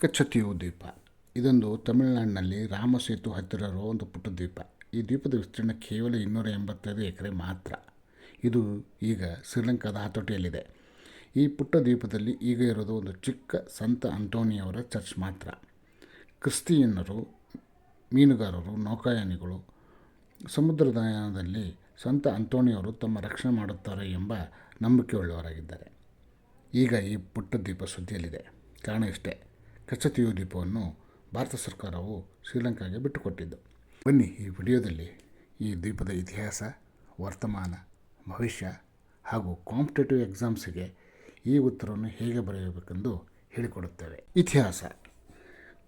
ಕಚ್ಚತಿಯು ದ್ವೀಪ ಇದೊಂದು ತಮಿಳುನಾಡಿನಲ್ಲಿ ರಾಮಸೇತು ಹತ್ತಿರ ಇರುವ ಒಂದು ಪುಟ್ಟ ದ್ವೀಪ ಈ ದ್ವೀಪದ ವಿಸ್ತೀರ್ಣ ಕೇವಲ ಇನ್ನೂರ ಎಂಬತ್ತೈದು ಎಕರೆ ಮಾತ್ರ. ಇದು ಈಗ ಶ್ರೀಲಂಕಾದ ಹತೋಟಿಯಲ್ಲಿದೆ. ಈ ಪುಟ್ಟ ದ್ವೀಪದಲ್ಲಿ ಈಗ ಇರೋದು ಒಂದು ಚಿಕ್ಕ ಸಂತ ಅಂಟೋನಿಯವರ ಚರ್ಚ್ ಮಾತ್ರ. ಕ್ರಿಸ್ತಿಯನ್ನರು, ಮೀನುಗಾರರು, ನೌಕಾಯಾನಿಗಳು ಸಮುದ್ರದಾಯನದಲ್ಲಿ ಸಂತ ಅಂಟೋನಿಯವರು ತಮ್ಮ ರಕ್ಷಣೆ ಮಾಡುತ್ತಾರೆ ಎಂಬ ನಂಬಿಕೆಯುಳ್ಳವರಾಗಿದ್ದಾರೆ. ಈಗ ಈ ಪುಟ್ಟ ದ್ವೀಪ ಸುದ್ದಿಯಲ್ಲಿದೆ. ಕಾರಣ ಇಷ್ಟೇ. ಕಚ್ಚತಿಯು ದ್ವೀಪವನ್ನು ಭಾರತ ಸರ್ಕಾರವು ಶ್ರೀಲಂಕಾಗೆ ಬಿಟ್ಟುಕೊಟ್ಟಿದ್ದು. ಬನ್ನಿ ಈ ವಿಡಿಯೋದಲ್ಲಿ ಈ ದ್ವೀಪದ ಇತಿಹಾಸ, ವರ್ತಮಾನ, ಭವಿಷ್ಯ ಹಾಗೂ ಕಾಂಪಿಟೇಟಿವ್ ಎಕ್ಸಾಮ್ಸಿಗೆ ಈ ಉತ್ತರವನ್ನು ಹೇಗೆ ಬರೆಯಬೇಕೆಂದು ಹೇಳಿಕೊಡುತ್ತೇವೆ. ಇತಿಹಾಸ.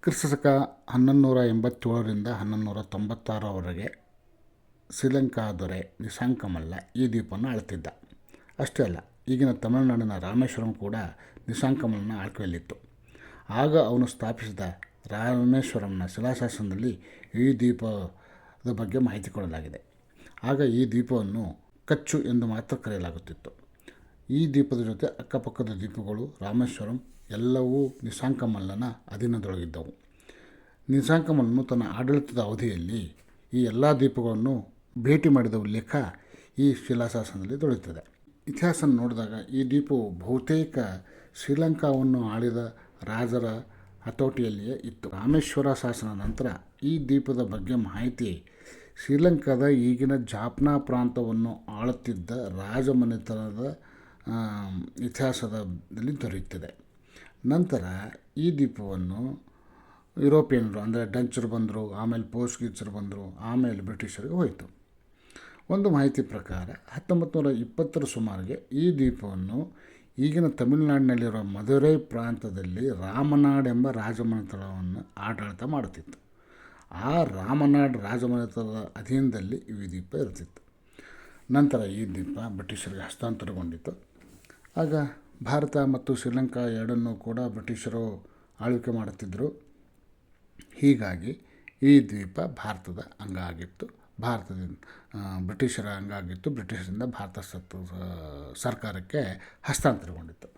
ಕ್ರಿಸ್ತಶಕ ಹನ್ನೊಂದು ನೂರ ಎಂಬತ್ತೇಳರಿಂದ ಹನ್ನೊಂದು ತೊಂಬತ್ತಾರರವರೆಗೆ ಶ್ರೀಲಂಕಾ ದೊರೆ ನಿಶಾಂಕಮಲ್ಲ ಈ ದ್ವೀಪವನ್ನು ಆಳ್ತಿದ್ದ. ಅಷ್ಟೇ ಅಲ್ಲ, ಈಗಿನ ತಮಿಳುನಾಡಿನ ರಾಮೇಶ್ವರಂ ಕೂಡ ನಿಶಾಂಕಮಲ್ಲನ ಆಳ್ಕೆಯಲ್ಲಿತ್ತು ಆಗ ಅವನು ಸ್ಥಾಪಿಸಿದ ರಾಮೇಶ್ವರಂನ ಶಿಲಾಶಾಸನದಲ್ಲಿ ಈ ದ್ವೀಪದ ಬಗ್ಗೆ ಮಾಹಿತಿ ಕೊಡಲಾಗಿದೆ. ಆಗ ಈ ದ್ವೀಪವನ್ನು ಕಚ್ಚು ಎಂದು ಮಾತ್ರ ಕರೆಯಲಾಗುತ್ತಿತ್ತು. ಈ ದ್ವೀಪದ ಜೊತೆ ಅಕ್ಕಪಕ್ಕದ ದ್ವೀಪಗಳು ರಾಮೇಶ್ವರಂ ಎಲ್ಲವೂ ನಿಶಾಂಕಮಲ್ಲನ ಅಧೀನದೊಳಗಿದ್ದವು. ನಿಶಾಂಕಮಲ್ಲನು ತನ್ನ ಆಡಳಿತದ ಅವಧಿಯಲ್ಲಿ ಈ ಎಲ್ಲ ದ್ವೀಪಗಳನ್ನು ಭೇಟಿ ಮಾಡಿದ ಉಲ್ಲೇಖ ಈ ಶಿಲಾಶಾಸನದಲ್ಲಿ ದೊರೆಯುತ್ತದೆ. ಇತಿಹಾಸ ನೋಡಿದಾಗ ಈ ದ್ವೀಪವು ಬಹುತೇಕ ಶ್ರೀಲಂಕಾವನ್ನು ಆಳಿದ ರಾಜರ ಹತೋಟಿಯಲ್ಲಿಯೇ ಇತ್ತು. ರಾಮೇಶ್ವರ ಶಾಸನ ನಂತರ ಈ ದ್ವೀಪದ ಬಗ್ಗೆ ಮಾಹಿತಿ ಶ್ರೀಲಂಕಾದ ಈಗಿನ ಜಾಫ್ನಾ ಪ್ರಾಂತವನ್ನು ಆಳುತ್ತಿದ್ದ ರಾಜಮನೆತನದ ಇತಿಹಾಸದಲ್ಲಿ ದೊರೆಯುತ್ತದೆ. ನಂತರ ಈ ದ್ವೀಪವನ್ನು ಯುರೋಪಿಯನ್ರು, ಅಂದರೆ ಡಂಚರು ಬಂದರು, ಆಮೇಲೆ ಪೋರ್ಚುಗೀಸರು ಬಂದರು, ಆಮೇಲೆ ಬ್ರಿಟಿಷರಿಗೆ ಹೋಯಿತು. ಒಂದು ಮಾಹಿತಿ ಪ್ರಕಾರ ಹತ್ತೊಂಬತ್ತು ನೂರ ಇಪ್ಪತ್ತರ ಸುಮಾರಿಗೆ ಈ ದ್ವೀಪವನ್ನು ಈಗಿನ ತಮಿಳುನಾಡಿನಲ್ಲಿರುವ ಮಧುರೈ ಪ್ರಾಂತದಲ್ಲಿ ರಾಮನಾಡ್ ಎಂಬ ರಾಜಮನೆತನವನ್ನು ಆಡಳಿತ ಮಾಡುತ್ತಿತ್ತು. ಆ ರಾಮನಾಡ್ ರಾಜಮನೆತನದ ಅಧೀನದಲ್ಲಿ ಈ ದ್ವೀಪ ಇರ್ತಿತ್ತು ನಂತರ ಈ ದ್ವೀಪ ಬ್ರಿಟಿಷರಿಗೆ ಹಸ್ತಾಂತರಗೊಂಡಿತ್ತು. ಆಗ ಭಾರತ ಮತ್ತು ಶ್ರೀಲಂಕಾ ಎರಡನ್ನೂ ಕೂಡ ಬ್ರಿಟಿಷರು ಆಳ್ವಿಕೆ ಮಾಡುತ್ತಿದ್ದರು. ಹೀಗಾಗಿ ಈ ದ್ವೀಪ ಭಾರತದ ಅಂಗ ಆಗಿತ್ತು. ಭಾರತದಿಂದ ಬ್ರಿಟಿಷರ ಹಂಗಾಗಿತ್ತು. ಬ್ರಿಟಿಷರಿಂದ ಭಾರತ ಸತ್ತು ಸರ್ಕಾರಕ್ಕೆ ಹಸ್ತಾಂತರಗೊಂಡಿತ್ತು.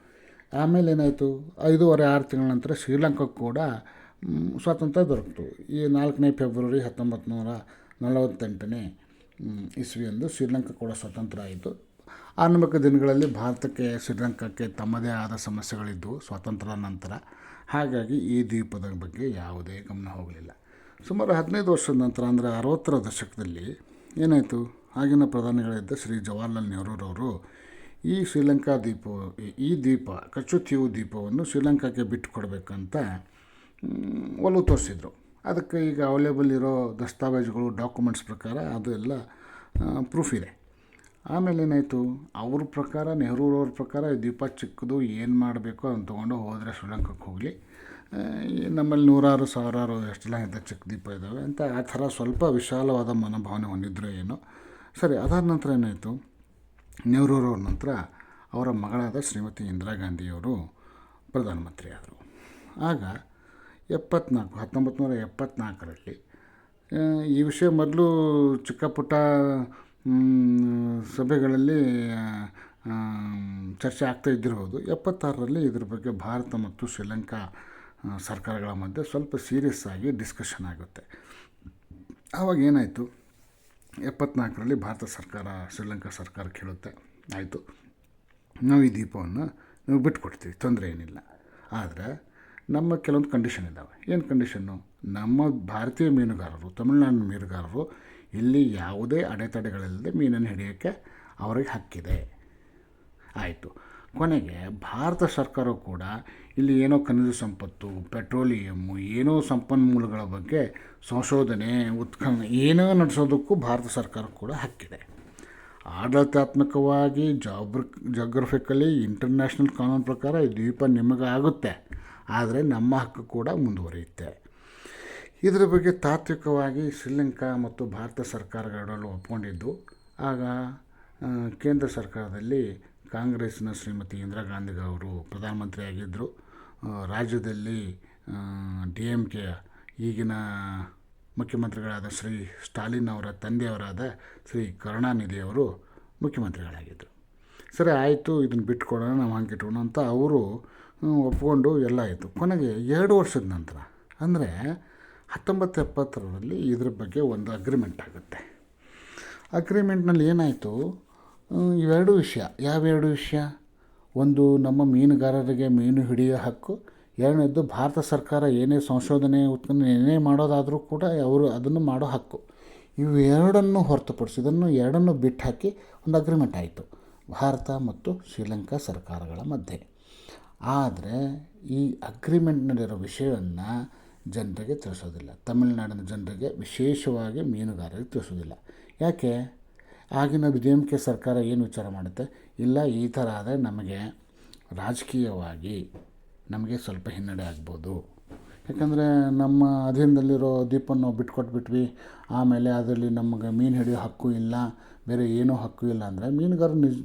ಆಮೇಲೆ ಏನಾಯಿತು? ಐದೂವರೆ, ಆರು ತಿಂಗಳ ನಂತರ ಶ್ರೀಲಂಕಾಕ್ಕೆ ಕೂಡ ಸ್ವಾತಂತ್ರ್ಯ ದೊರಕಿತು. ಈ ನಾಲ್ಕನೇ ಫೆಬ್ರವರಿ ಹತ್ತೊಂಬತ್ತು ನೂರ ನಲವತ್ತೆಂಟನೇ ಇಸ್ವಿಯಂದು ಶ್ರೀಲಂಕಾ ಕೂಡ ಸ್ವತಂತ್ರ ಆಯಿತು. ಆರಂಭಿಕ ದಿನಗಳಲ್ಲಿ ಭಾರತಕ್ಕೆ, ಶ್ರೀಲಂಕಾಕ್ಕೆ ತಮ್ಮದೇ ಆದ ಸಮಸ್ಯೆಗಳಿದ್ದವು, ಸ್ವಾತಂತ್ರ್ಯ ನಂತರ. ಹಾಗಾಗಿ ಈ ದ್ವೀಪದ ಬಗ್ಗೆ ಯಾವುದೇ ಗಮನ ಹೋಗಲಿಲ್ಲ. ಸುಮಾರು ಹದಿನೈದು ವರ್ಷದ ನಂತರ, ಅಂದರೆ ಅರವತ್ತರ ದಶಕದಲ್ಲಿ ಏನಾಯಿತು? ಆಗಿನ ಪ್ರಧಾನಿಗಳಿದ್ದ ಶ್ರೀ ಜವಾಹರ್ಲಾಲ್ ನೆಹರೂರವರು ಈ ಶ್ರೀಲಂಕಾ ದ್ವೀಪ ಈ ದ್ವೀಪ ಕಚ್ಚುತೀವು ದ್ವೀಪವನ್ನು ಶ್ರೀಲಂಕಾಕ್ಕೆ ಬಿಟ್ಟು ಕೊಡಬೇಕಂತ ಒಲವು ತೋರಿಸಿದರು. ಅದಕ್ಕೆ ಈಗ ಅವೈಲೇಬಲ್ ಇರೋ ದಸ್ತಾವೇಜುಗಳು ಡಾಕ್ಯುಮೆಂಟ್ಸ್ ಪ್ರಕಾರ ಅದು ಎಲ್ಲ ಪ್ರೂಫ್ ಇದೆ. ಆಮೇಲೆ ಏನಾಯಿತು? ಅವ್ರ ಪ್ರಕಾರ, ನೆಹರೂರವ್ರ ಪ್ರಕಾರ ಈ ದ್ವೀಪ ಚಿಕ್ಕದು ಏನು ಮಾಡಬೇಕು ಅದನ್ನು ತೊಗೊಂಡು ಹೋದರೆ ಶ್ರೀಲಂಕಾಕ್ಕೆ ಹೋಗಲಿ. ನಮ್ಮಲ್ಲಿ ನೂರಾರು, ಸಾವಿರಾರು ಎಷ್ಟೆಲ್ಲ ಇಂಥ ಚಿಕ್ಕ ದೀಪ ಇದ್ದಾವೆ ಅಂತ ಆ ಥರ ಸ್ವಲ್ಪ ವಿಶಾಲವಾದ ಮನೋಭಾವನೆ ಹೊಂದಿದ್ರು ಏನು? ಸರಿ, ಅದಾದ ನಂತರ ಏನಾಯಿತು? ನೆಹರೂರವ್ರ ನಂತರ ಅವರ ಮಗಳಾದ ಶ್ರೀಮತಿ ಇಂದಿರಾ ಗಾಂಧಿಯವರು ಪ್ರಧಾನಮಂತ್ರಿ ಆದರು ಆಗ ಎಪ್ಪತ್ನಾಲ್ಕು ಹತ್ತೊಂಬತ್ತು ನೂರ ಎಪ್ಪತ್ನಾಲ್ಕರಲ್ಲಿ ಈ ವಿಷಯ ಮೊದಲು ಚಿಕ್ಕ ಪುಟ್ಟ ಸಭೆಗಳಲ್ಲಿ ಚರ್ಚೆ ಆಗ್ತಾ ಇದ್ದಿರ್ಬೋದು ಎಪ್ಪತ್ತಾರರಲ್ಲಿ ಇದ್ರ ಬಗ್ಗೆ ಭಾರತ ಮತ್ತು ಶ್ರೀಲಂಕಾ ಸರ್ಕಾರಗಳ ಮಧ್ಯೆ ಸ್ವಲ್ಪ ಸೀರಿಯಸ್ ಆಗಿ ಡಿಸ್ಕಷನ್ ಆಗುತ್ತೆ. ಆವಾಗ ಏನಾಯಿತು? ಎಪ್ಪತ್ನಾಲ್ಕರಲ್ಲಿ ಭಾರತ ಸರ್ಕಾರ ಶ್ರೀಲಂಕಾ ಸರ್ಕಾರ ಕೇಳುತ್ತೆ. ಆಯಿತು. ನಾವು ಈ ದೀಪವನ್ನು ನೀವು ಬಿಟ್ಕೊಡ್ತೀವಿ, ತೊಂದರೆ ಏನಿಲ್ಲ. ಆದರೆ ನಮ್ಮ ಕೆಲವೊಂದು ಕಂಡೀಷನ್ ಇದ್ದಾವೆ ಏನು ಕಂಡೀಷನ್ನು ನಮ್ಮ ಭಾರತೀಯ ಮೀನುಗಾರರು ತಮಿಳುನಾಡಿನ ಮೀನುಗಾರರು ಇಲ್ಲಿ ಯಾವುದೇ ಅಡೆತಡೆಗಳಿಲ್ಲದೆ ಮೀನನ್ನು ಹಿಡಿಯೋಕ್ಕೆ ಅವರಿಗೆ ಹಕ್ಕಿದೆ. ಆಯಿತು. ಕೊನೆಗೆ ಭಾರತ ಸರ್ಕಾರ ಕೂಡ ಇಲ್ಲಿ ಏನೋ ಖನಿಜ ಸಂಪತ್ತು ಪೆಟ್ರೋಲಿಯಮ್ಮು ಏನೋ ಸಂಪನ್ಮೂಲಗಳ ಬಗ್ಗೆ ಸಂಶೋಧನೆ, ಉತ್ಖನನ ಏನೋ ನಡೆಸೋದಕ್ಕೂ ಭಾರತ ಸರ್ಕಾರ ಕೂಡ ಹಕ್ಕಿದೆ. ಆಡಳಿತಾತ್ಮಕವಾಗಿ ಜಾಬ್ರ, ಜಾಗ್ರಫಿಕಲಿ ಇಂಟರ್ನ್ಯಾಷನಲ್ ಕಾನೂನು ಪ್ರಕಾರ ಈ ದ್ವೀಪ ನಿಮಗೆ ಆಗುತ್ತೆ, ಆದರೆ ನಮ್ಮ ಹಕ್ಕು ಕೂಡ ಮುಂದುವರಿಯುತ್ತೆ. ಇದರ ಬಗ್ಗೆ ತಾತ್ವಿಕವಾಗಿ ಶ್ರೀಲಂಕಾ ಮತ್ತು ಭಾರತ ಸರ್ಕಾರಗಳಲ್ಲೂ ಒಪ್ಕೊಂಡಿದ್ದು. ಆಗ ಕೇಂದ್ರ ಸರ್ಕಾರದಲ್ಲಿ ಕಾಂಗ್ರೆಸ್ನ ಶ್ರೀಮತಿ ಇಂದಿರಾ ಗಾಂಧಿ ಅವರು ಪ್ರಧಾನಮಂತ್ರಿ ಆಗಿದ್ದರು ರಾಜ್ಯದಲ್ಲಿ ಡಿ ಎಂ ಕೆ ಈಗಿನ ಮುಖ್ಯಮಂತ್ರಿಗಳಾದ ಶ್ರೀ ಸ್ಟಾಲಿನ್ ಅವರ ತಂದೆಯವರಾದ ಶ್ರೀ ಕರುಣಾನಿಧಿಯವರು ಮುಖ್ಯಮಂತ್ರಿಗಳಾಗಿದ್ದರು ಸರಿ, ಆಯಿತು ಇದನ್ನು ಬಿಟ್ಕೊಡೋಣ, ನಾವು ಹಂಗೆ ಇಟ್ಕೊಳೋಣ ಅಂತ ಅವರು ಒಪ್ಕೊಂಡು ಎಲ್ಲ ಆಯಿತು. ಕೊನೆಗೆ ಎರಡು ವರ್ಷದ ನಂತರ, ಅಂದರೆ ಹತ್ತೊಂಬತ್ತು ಎಪ್ಪತ್ತರಲ್ಲಿ ಇದ್ರ ಬಗ್ಗೆ ಒಂದು ಅಗ್ರಿಮೆಂಟ್ ಆಗುತ್ತೆ. ಅಗ್ರಿಮೆಂಟ್ನಲ್ಲಿ ಏನಾಯಿತು? ಇವೆರಡು ವಿಷಯ. ಯಾವೆರಡು ವಿಷಯ? ಒಂದು, ನಮ್ಮ ಮೀನುಗಾರರಿಗೆ ಮೀನು ಹಿಡಿಯೋ ಹಕ್ಕು. ಎರಡನೇದ್ದು, ಭಾರತ ಸರ್ಕಾರ ಏನೇ ಸಂಶೋಧನೆ ಉತ್ಪನ್ನ ಏನೇ ಮಾಡೋದಾದರೂ ಕೂಡ ಅವರು ಅದನ್ನು ಮಾಡೋ ಹಕ್ಕು. ಇವೆರಡನ್ನು ಹೊರತುಪಡಿಸಿ, ಇದನ್ನು ಎರಡನ್ನು ಬಿಟ್ಟು ಹಾಕಿ ಒಂದು ಅಗ್ರಿಮೆಂಟ್ ಆಯಿತು. ಭಾರತ ಮತ್ತು ಶ್ರೀಲಂಕಾ ಸರ್ಕಾರಗಳ ಮಧ್ಯೆ. ಆದರೆ, ಈ ಅಗ್ರಿಮೆಂಟ್ನಲ್ಲಿರೋ ವಿಷಯವನ್ನು ಜನರಿಗೆ ತಿಳಿಸೋದಿಲ್ಲ. ತಮಿಳುನಾಡಿನ ಜನರಿಗೆ ವಿಶೇಷವಾಗಿ ಮೀನುಗಾರರಿಗೆ ತಿಳಿಸೋದಿಲ್ಲ. ಯಾಕೆ? ಆಗಿನ ಡಿ ಎಂ ಕೆ ಸರ್ಕಾರ ಏನು ವಿಚಾರ ಮಾಡುತ್ತೆ? ಇಲ್ಲ, ಈ ಥರ ಆದರೆ ನಮಗೆ ರಾಜಕೀಯವಾಗಿ ನಮಗೆ ಸ್ವಲ್ಪ ಹಿನ್ನಡೆ ಆಗ್ಬೋದು. ಯಾಕಂದರೆ ನಮ್ಮ ಅಧೀನದಲ್ಲಿರೋ ದೀಪವನ್ನು ಬಿಟ್ಕೊಟ್ಬಿಟ್ವಿ. ಆಮೇಲೆ ಅದರಲ್ಲಿ ನಮಗೆ ಮೀನು ಹಿಡಿಯೋ ಹಕ್ಕು ಇಲ್ಲ, ಬೇರೆ ಏನೂ ಹಕ್ಕು ಇಲ್ಲ ಅಂದರೆ ಮೀನುಗಾರರು ನಿಜ,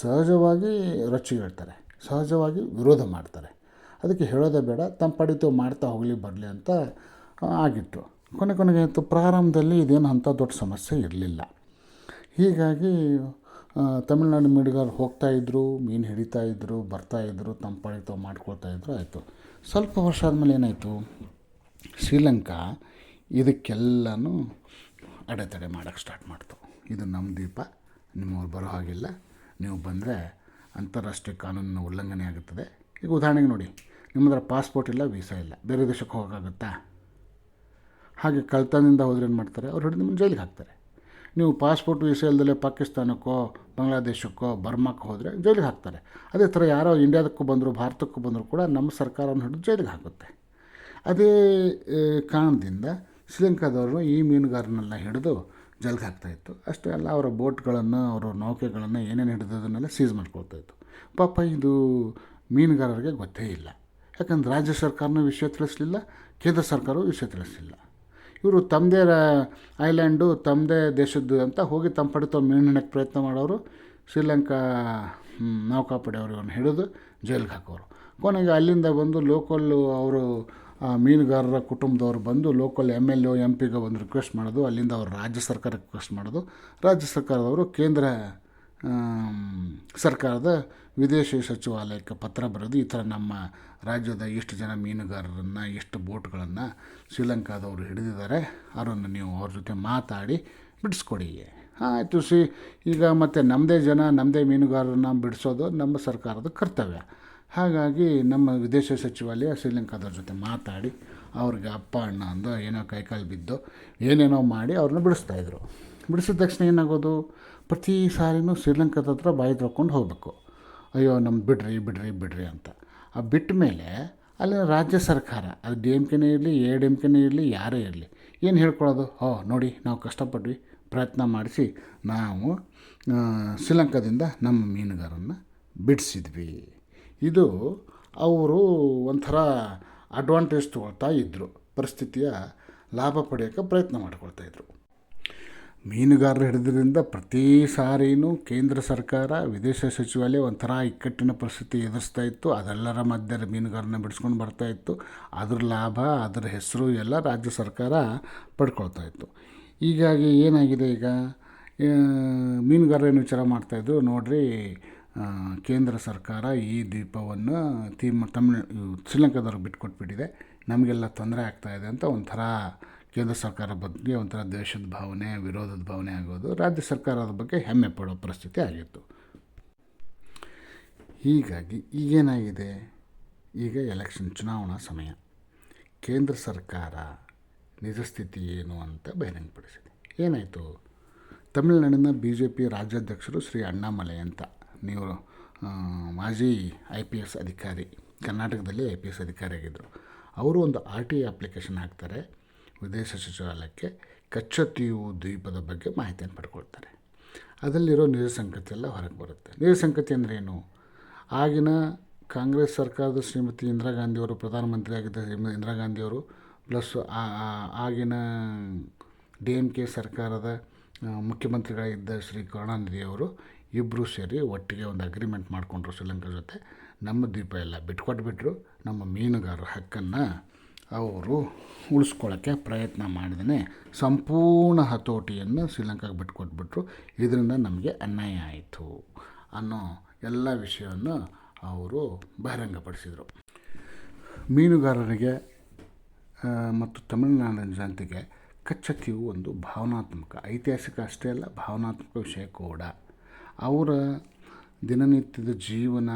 ಸಹಜವಾಗಿ ರೊಚ್ಚಿಗೇಳ್ತಾರೆ, ಸಹಜವಾಗಿ ವಿರೋಧ ಮಾಡ್ತಾರೆ. ಅದಕ್ಕೆ ಹೇಳೋದೇ ಬೇಡ ತಮ್ಮ ಪಡಿತು ಮಾಡ್ತಾ ಹೋಗಲಿ, ಬರಲಿ ಅಂತ ಆಗಿತ್ತು. ಕೊನೆ ಕೊನೆಗೆ ಪ್ರಾರಂಭದಲ್ಲಿ ಇದೇನು ಅಂಥ ದೊಡ್ಡ ಸಮಸ್ಯೆ ಇರಲಿಲ್ಲ. ಹೀಗಾಗಿ ತಮಿಳ್ನಾಡು ಮೀನುಗಾರರು ಹೋಗ್ತಾಯಿದ್ರು ಮೀನು ಹಿಡಿತಾಯಿದ್ರು ಬರ್ತಾಯಿದ್ರು ತಮ್ಮ ಪಾಡಿಗೆ ತಾವು ಮಾಡ್ಕೊಳ್ತಾಯಿದ್ರು ಆಯಿತು. ಸ್ವಲ್ಪ ವರ್ಷ ಆದಮೇಲೆ ಏನಾಯಿತು? ಶ್ರೀಲಂಕಾ ಇದಕ್ಕೆಲ್ಲನೂ ಅಡೆತಡೆ ಮಾಡೋಕ್ಕೆ ಸ್ಟಾರ್ಟ್ ಮಾಡ್ತು. ಇದು ನಮ್ಮ ದ್ವೀಪ, ನಿಮ್ಮವ್ರು ಬರೋ ಹಾಗಿಲ್ಲ. ನೀವು ಬಂದರೆ ಅಂತಾರಾಷ್ಟ್ರೀಯ ಕಾನೂನಿನ ಉಲ್ಲಂಘನೆ ಆಗುತ್ತದೆ. ಈಗ ಉದಾಹರಣೆಗೆ ನೋಡಿ, ನಿಮ್ಮ ಹತ್ರ ಪಾಸ್ಪೋರ್ಟ್ ಇಲ್ಲ ವೀಸಾ ಇಲ್ಲ. ಬೇರೆ ದೇಶಕ್ಕೆ ಹೋಗೋಕ್ಕಾಗುತ್ತಾ? ಹಾಗೆ ಕಳ್ತನದಿಂದ ಹೋದ್ರೆ ಏನು ಮಾಡ್ತಾರೆ? ಅವ್ರು ಹಿಡಿದು ನಿಮ್ಮನ್ನು ಜೈಲಿಗೆ ಹಾಕ್ತಾರೆ. ನೀವು ಪಾಸ್ಪೋರ್ಟ್ ವೀಸಾ ಪಾಕಿಸ್ತಾನಕ್ಕೋ, ಬಾಂಗ್ಲಾದೇಶಕ್ಕೋ, ಬರ್ಮಾಕ್ಕೆ ಹೋದರೆ ಜೈಲಿಗೆ ಹಾಕ್ತಾರೆ. ಅದೇ ಥರ ಯಾರೋ ಇಂಡ್ಯಾದಕ್ಕೂ ಬಂದರೂ, ಭಾರತಕ್ಕೂ ಬಂದರೂ ಕೂಡ ನಮ್ಮ ಸರ್ಕಾರವನ್ನು ಹಿಡಿದು ಜೈಲಿಗೆ ಹಾಕುತ್ತೆ. ಅದೇ ಕಾರಣದಿಂದ ಶ್ರೀಲಂಕಾದವರು ಈ ಮೀನುಗಾರನೆಲ್ಲ ಹಿಡಿದು ಜೈಲಿಗೆ ಹಾಕ್ತಾಯಿತ್ತು ಅಷ್ಟೇ ಅಲ್ಲ, ಅವರ ಬೋಟ್ಗಳನ್ನು, ಅವರ ನೌಕೆಗಳನ್ನು ಏನೇನು ಹಿಡಿದದನ್ನೆಲ್ಲ ಸೀಸ್ ಮಾಡ್ಕೊಳ್ತಾಯಿತ್ತು ಪಾಪ ಇದು ಮೀನುಗಾರರಿಗೆ ಗೊತ್ತೇ ಇಲ್ಲ. ಯಾಕಂದ್ರೆ ರಾಜ್ಯ ಸರ್ಕಾರನೂ ವಿಷಯ ತಿಳಿಸಲಿಲ್ಲ, ಕೇಂದ್ರ ಸರ್ಕಾರವೂ ವಿಷಯ ತಿಳಿಸ್ಲಿಲ್ಲ. ಇವರು ತಮ್ಮದೇ ಐಲ್ಯಾಂಡು ತಮ್ಮದೇ ದೇಶದ್ದು ಅಂತ ಹೋಗಿ ತಮ್ಮ ಪಡೆ ಮೀನು ಹಿಡಿಯೋಕ್ಕೆ ಪ್ರಯತ್ನ ಮಾಡೋರು. ಶ್ರೀಲಂಕಾ ನೌಕಾಪಡೆಯವರು ಇವನ್ನ ಹಿಡಿದು ಜೈಲಿಗೆ ಹಾಕೋರು. ಕೊನೆಗೆ ಅಲ್ಲಿಂದ ಬಂದು ಲೋಕಲ್ಲು ಅವರು ಮೀನುಗಾರರ ಕುಟುಂಬದವ್ರು ಬಂದು local M L A, M ಪಿಗೆ ಒಂದು ರಿಕ್ವೆಸ್ಟ್ ಮಾಡೋದು. ಅಲ್ಲಿಂದ ಅವರು ರಾಜ್ಯ ಸರ್ಕಾರಕ್ಕೆ ರಿಕ್ವೆಸ್ಟ್ ಮಾಡೋದು. ರಾಜ್ಯ ಸರ್ಕಾರದವರು ಕೇಂದ್ರ ಸರ್ಕಾರದ ವಿದೇಶಿ ಸಚಿವಾಲಯಕ್ಕೆ ಪತ್ರ ಬರೆದು ಈ ಥರ ನಮ್ಮ ರಾಜ್ಯದ ಇಷ್ಟು ಜನ ಮೀನುಗಾರರನ್ನು, ಇಷ್ಟು ಬೋಟ್ಗಳನ್ನು ಶ್ರೀಲಂಕಾದವರು ಹಿಡಿದಿದ್ದಾರೆ. ಅವರನ್ನು ನೀವು ಅವ್ರ ಜೊತೆ ಮಾತಾಡಿ ಬಿಡಿಸ್ಕೊಡಿ. ಆಯಿತು ಸಿ ಈಗ ಮತ್ತು ನಮ್ಮದೇ ಜನ ನಮ್ಮದೇ ಮೀನುಗಾರರನ್ನ ಬಿಡಿಸೋದು ನಮ್ಮ ಸರ್ಕಾರದ ಕರ್ತವ್ಯ. ಹಾಗಾಗಿ ನಮ್ಮ ವಿದೇಶ ಸಚಿವಾಲಯ ಶ್ರೀಲಂಕಾದವ್ರ ಜೊತೆ ಮಾತಾಡಿ, ಅವ್ರಿಗೆ ಅಪ್ಪ, ಅಣ್ಣ ಅಂದು ಏನೋ ಕೈಕಾಲು ಬಿದ್ದು ಏನೇನೋ ಮಾಡಿ ಅವ್ರನ್ನ ಬಿಡಿಸ್ತಾಯಿದ್ರು ಬಿಡಿಸಿದ ತಕ್ಷಣ ಏನಾಗೋದು? ಪ್ರತಿ ಸಾರಿನೂ ಶ್ರೀಲಂಕಾದ ಹತ್ರ ಬಾಯಿ ತೊಳ್ಕೊಂಡು ಹೋಗಬೇಕು. ಅಯ್ಯೋ ನಮ್ಮ ಬಿಡ್ರಿ ಬಿಡ್ರಿ ಬಿಡ್ರಿ ಅಂತ. ಆ ಬಿಟ್ಟ ಮೇಲೆ ಅಲ್ಲಿನ ರಾಜ್ಯ ಸರ್ಕಾರ, ಅದು ಡಿ ಎಂ ಕೆನೇ ಇರಲಿ, ಎ ಡಿ ಎಂ ಕೆನೇ ಇರಲಿ, ಯಾರೇ ಇರಲಿ, ಏನು ಹೇಳ್ಕೊಳ್ಳೋದು ಹೋ, ನೋಡಿ, ನಾವು ಕಷ್ಟಪಟ್ವಿ. ಪ್ರಯತ್ನ ಮಾಡಿಸಿ, ನಾವು ಶ್ರೀಲಂಕಾದಿಂದ ನಮ್ಮ ಮೀನುಗಾರನ್ನು ಬಿಡಿಸಿದ್ವಿ. ಇದು ಅವರು ಒಂಥರ ಅಡ್ವಾಂಟೇಜ್ ತೊಗೊಳ್ತಾ ಇದ್ದರು ಪರಿಸ್ಥಿತಿಯ ಲಾಭ ಪಡೆಯೋಕ್ಕೆ ಪ್ರಯತ್ನ ಮಾಡ್ಕೊಳ್ತಾಯಿದ್ರು ಮೀನುಗಾರರು ಹಿಡಿದ್ರಿಂದ ಪ್ರತಿ ಸಾರಿನೂ ಕೇಂದ್ರ ಸರ್ಕಾರ, ವಿದೇಶ ಸಚಿವಾಲಯ ಒಂಥರ ಇಕ್ಕಟ್ಟಿನ ಪರಿಸ್ಥಿತಿ ಎದುರಿಸ್ತಾ ಇತ್ತು. ಅದೆಲ್ಲರ ಮಧ್ಯೆ ಮೀನುಗಾರನ ಬಿಡಿಸ್ಕೊಂಡು ಬರ್ತಾ ಇತ್ತು. ಅದ್ರ ಲಾಭ, ಅದರ ಹೆಸರು ಎಲ್ಲ ರಾಜ್ಯ ಸರ್ಕಾರ ಪಡ್ಕೊಳ್ತಾ ಇತ್ತು. ಹೀಗಾಗಿ ಏನಾಗಿದೆ ಈಗ? ಮೀನುಗಾರರೇನು ವಿಚಾರ ಮಾಡ್ತಾಯಿದ್ರು ನೋಡಿರಿ ಕೇಂದ್ರ ಸರ್ಕಾರ ಈ ದ್ವೀಪವನ್ನು ತೀಮ್ ತಮಿಳ್, ಶ್ರೀಲಂಕಾದವ್ರಿಗೆ ಬಿಟ್ಕೊಟ್ಬಿಟ್ಟಿದೆ. ನಮಗೆಲ್ಲ ತೊಂದರೆ ಆಗ್ತಾಯಿದೆ ಅಂತ ಒಂಥರ ಕೇಂದ್ರ ಸರ್ಕಾರ ಬಗ್ಗೆ ಒಂಥರ ದ್ವೇಷದ ಭಾವನೆ, ವಿರೋಧದ ಭಾವನೆ ಆಗೋದು, ರಾಜ್ಯ ಸರ್ಕಾರದ ಬಗ್ಗೆ ಹೆಮ್ಮೆ ಪಡೋ ಪರಿಸ್ಥಿತಿ ಆಗಿತ್ತು. ಹೀಗಾಗಿ ಈಗೇನಾಗಿದೆ? ಈಗ ಎಲೆಕ್ಷನ್ ಚುನಾವಣಾ ಸಮಯ. ಕೇಂದ್ರ ಸರ್ಕಾರ ನಿಜ ಸ್ಥಿತಿ ಏನು ಅಂತ ಬಹಿರಂಗಪಡಿಸಿದೆ. ಏನಾಯಿತು? ತಮಿಳುನಾಡಿನ ಬಿ ಜೆ ಪಿ ರಾಜ್ಯಾಧ್ಯಕ್ಷರು ಶ್ರೀ ಅಣ್ಣಾಮಲೈ ಅಂತ, ನೀವು ಮಾಜಿ ಐ ಪಿ ಎಸ್ ಅಧಿಕಾರಿ, ಕರ್ನಾಟಕದಲ್ಲಿ ಐ ಪಿ ಎಸ್ ಅಧಿಕಾರಿಯಾಗಿದ್ದರು. ಅವರು ಒಂದು ಆರ್ ಟಿ ಅಪ್ಲಿಕೇಶನ್ ಹಾಕ್ತಾರೆ. ವಿದೇಶ ಸಚಿವಾಲಯಕ್ಕೆ ಕಚ್ಚತ್ತಿಯು ದ್ವೀಪದ ಬಗ್ಗೆ ಮಾಹಿತಿಯನ್ನು ಪಡ್ಕೊಳ್ತಾರೆ. ಅದರಲ್ಲಿರೋ ನಿಜ ಎಲ್ಲ ಹೊರಗೆ ಬರುತ್ತೆ. ನಿಜ ಸಂಗತಿ ಅಂದರೆ ಏನು? ಆಗಿನ ಕಾಂಗ್ರೆಸ್ ಸರ್ಕಾರದ ಶ್ರೀಮತಿ ಇಂದಿರಾ ಗಾಂಧಿಯವರು, ಪ್ರಧಾನಮಂತ್ರಿ ಆಗಿದ್ದ ಇಂದಿರಾ ಗಾಂಧಿಯವರು, ಪ್ಲಸ್ ಆಗಿನ ಡಿ ಎಂ ಕೆ ಸರ್ಕಾರದ ಮುಖ್ಯಮಂತ್ರಿಗಳಿದ್ದ ಶ್ರೀ ಕರುಣಾನಿಧಿಯವರು ಇಬ್ಬರು ಸೇರಿ ಒಟ್ಟಿಗೆ ಒಂದು ಅಗ್ರಿಮೆಂಟ್ ಮಾಡಿಕೊಂಡ್ರು ಶ್ರೀಲಂಕಾ ಜೊತೆ. ನಮ್ಮ ದ್ವೀಪ ಎಲ್ಲ ಬಿಟ್ಕೊಟ್ಬಿಟ್ರು. ನಮ್ಮ ಮೀನುಗಾರರ ಹಕ್ಕನ್ನು ಅವರು ಉಳಿಸ್ಕೊಳ್ಳೋಕ್ಕೆ ಪ್ರಯತ್ನ ಮಾಡಿದನೆ ಸಂಪೂರ್ಣ ಹತೋಟಿಯನ್ನು ಶ್ರೀಲಂಕಾಗೆ ಬಿಟ್ಕೊಟ್ಬಿಟ್ರು ಇದರಿಂದ ನಮಗೆ ಅನ್ಯಾಯ ಆಯಿತು ಅನ್ನೋ ಎಲ್ಲ ವಿಷಯವನ್ನು ಅವರು ಬಹಿರಂಗಪಡಿಸಿದರು. ಮೀನುಗಾರರಿಗೆ ಮತ್ತು ತಮಿಳುನಾಡಿನ ಜನತೆಗೆ ಕಚ್ಚತಿಯು ಒಂದು ಭಾವನಾತ್ಮಕ, ಐತಿಹಾಸಿಕ ಅಷ್ಟೇ ಅಲ್ಲ, ಭಾವನಾತ್ಮಕ ವಿಷಯ ಕೂಡ. ಅವರ ದಿನನಿತ್ಯದ ಜೀವನ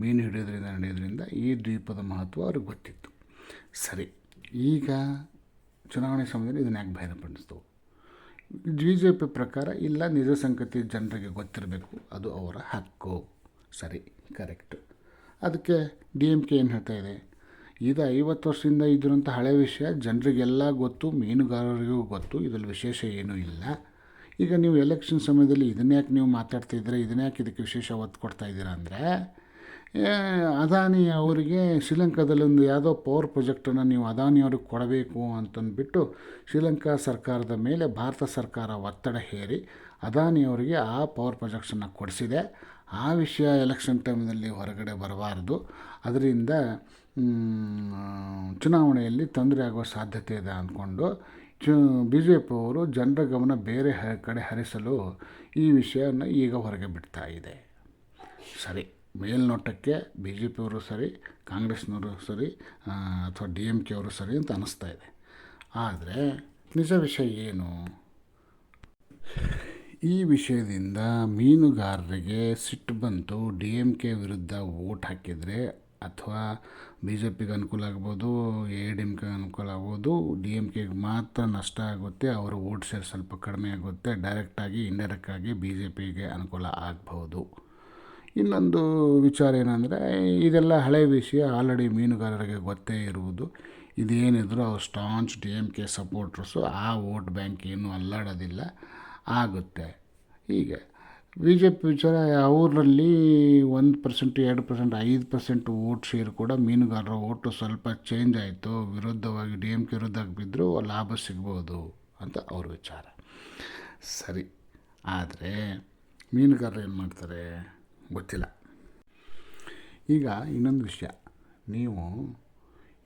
ಮೀನು ಹಿಡಿಯೋದ್ರಿಂದ ನಡೆಯೋದ್ರಿಂದ ಈ ದ್ವೀಪದ ಮಹತ್ವ ಅವ್ರಿಗೆ ಗೊತ್ತಿತ್ತು. ಸರಿ. ಈಗ ಚುನಾವಣೆ ಸಮಯದಲ್ಲಿ ಇದನ್ನು ಯಾಕೆ ಬಹಿರಂಗಪಡಿಸಿತು ಬಿ ಜೆ ಪಿ ಪ್ರಕಾರ ಇಲ್ಲ, ನಿಜ ಸಂಗತಿ ಜನರಿಗೆ ಗೊತ್ತಿರಬೇಕು, ಅದು ಅವರ ಹಕ್ಕು. ಸರಿ, ಕರೆಕ್ಟ್. ಅದಕ್ಕೆ ಡಿ ಎಂ ಕೆ ಏನು ಹೇಳ್ತಾ ಇದೆ? ಇದು ಐವತ್ತು ವರ್ಷದಿಂದ ಇದ್ದಿರುವಂಥ ಹಳೆ ವಿಷಯ, ಜನರಿಗೆಲ್ಲ ಗೊತ್ತು, ಮೀನುಗಾರರಿಗೂ ಗೊತ್ತು, ಇದರಲ್ಲಿ ವಿಶೇಷ ಏನೂ ಇಲ್ಲ. ಈಗ ನೀವು ಎಲೆಕ್ಷನ್ ಸಮಯದಲ್ಲಿ ಇದನ್ನ ಯಾಕೆ ನೀವು ಮಾತಾಡ್ತಿದ್ದೀರಾ ಇದನ್ನ ಯಾಕೆ ಇದಕ್ಕೆ ವಿಶೇಷ ಒತ್ತು ಕೊಡ್ತಾ ಇದ್ದೀರಾ ಅಂದರೆ ಅದಾನಿ ಅವರಿಗೆ ಶ್ರೀಲಂಕಾದಲ್ಲಿ ಒಂದು ಯಾವುದೋ ಪವರ್ ಪ್ರೊಜೆಕ್ಟನ್ನು ನೀವು ಅದಾನಿ ಅವ್ರಿಗೆ ಕೊಡಬೇಕು ಅಂತಂದ್ಬಿಟ್ಟು ಶ್ರೀಲಂಕಾ ಸರ್ಕಾರದ ಮೇಲೆ ಭಾರತ ಸರ್ಕಾರ ಒತ್ತಡ ಹೇರಿ ಅದಾನಿ ಅವರಿಗೆ ಆ ಪವರ್ ಪ್ರೊಜೆಕ್ಟನ್ನು ಕೊಡಿಸಿದೆ. ಆ ವಿಷಯ ಎಲೆಕ್ಷನ್ ಟೈಮ್ನಲ್ಲಿ ಹೊರಗಡೆ ಬರಬಾರ್ದು. ಅದರಿಂದ ಚುನಾವಣೆಯಲ್ಲಿ ತೊಂದರೆ ಆಗುವ ಸಾಧ್ಯತೆ ಇದೆ ಅಂದ್ಕೊಂಡು ಚು ಬಿ ಜೆ ಪಿ ಅವರು ಜನರ ಗಮನ ಬೇರೆ ಕಡೆ ಹರಿಸಲು ಈ ವಿಷಯವನ್ನು ಈಗ ಹೊರಗೆ ಬಿಡ್ತಾ ಇದೆ. ಸರಿ. ಮೇಲ್ನೋಟಕ್ಕೆ ಬಿ ಜೆ ಪಿಯವರು ಸರಿ, ಕಾಂಗ್ರೆಸ್ನವರು ಸರಿ ಅಥವಾ ಡಿ ಎಂ ಕೆ ಅವರು ಸರಿ ಅಂತ ಅನ್ನಿಸ್ತಾ ಇದೆ. ಆದರೆ ನಿಜ ವಿಷಯ ಏನು? ಈ ವಿಷಯದಿಂದ ಮೀನುಗಾರರಿಗೆ ಸಿಟ್ಟು ಬಂತು. ಡಿ ಎಂ ಕೆ ವಿರುದ್ಧ ವೋಟ್ ಹಾಕಿದರೆ ಅಥವಾ ಬಿ ಜೆ ಪಿಗೆ ಅನುಕೂಲ ಆಗ್ಬೋದು, ಎ ಡಿ ಎಂ ಕೆ ಅನುಕೂಲ ಆಗ್ಬೋದು, ಡಿ ಎಂ ಕೆಗೆ ಮಾತ್ರ ನಷ್ಟ ಆಗುತ್ತೆ, ಅವರ ವೋಟ್ ಶೇರ್ ಸ್ವಲ್ಪ ಕಡಿಮೆ ಆಗುತ್ತೆ, ಡೈರೆಕ್ಟಾಗಿ ಇಂಡೈರೆಕ್ಟಾಗಿ ಬಿ ಜೆ ಪಿಗೆ ಅನುಕೂಲ ಆಗ್ಬೋದು. ಇನ್ನೊಂದು ವಿಚಾರ ಏನಂದರೆ, ಇದೆಲ್ಲ ಹಳೆ ವಿಷಯ, ಆಲ್ರೆಡಿ ಮೀನುಗಾರರಿಗೆ ಗೊತ್ತೇ ಇರುವುದು. ಇದೇನಿದ್ರು ಅವ್ರು staunch D M K supporters ಆ ವೋಟ್ ಬ್ಯಾಂಕ್ ಏನೂ ಅಲ್ಲಾಡೋದಿಲ್ಲ. ಆಗುತ್ತೆ. ಹೀಗೆ. ಬಿ ಜೆ ಪಿ ವಿಚಾರ, ಅವರಲ್ಲಿ ಒಂದು ಪರ್ಸೆಂಟ್ ಎರಡು ಪರ್ಸೆಂಟ್ ಐದು ಪರ್ಸೆಂಟ್ ವೋಟ್ ಶೇರ್ ಕೂಡ ಮೀನುಗಾರರ ಓಟು ಸ್ವಲ್ಪ ಚೇಂಜ್ ಆಯಿತು. ವಿರುದ್ಧವಾಗಿ ಡಿ ಎಂ ಕೆ ವಿರುದ್ಧ ಬಿದ್ದರೂ ಲಾಭ ಸಿಗ್ಬೋದು ಅಂತ ಅವ್ರ ವಿಚಾರ. ಸರಿ. ಆದರೆ ಮೀನುಗಾರರು ಏನು ಮಾಡ್ತಾರೆ? ಗೊತ್ತಿಲ್ಲ. ಈಗ ಇನ್ನೊಂದು ವಿಷಯ. ನೀವು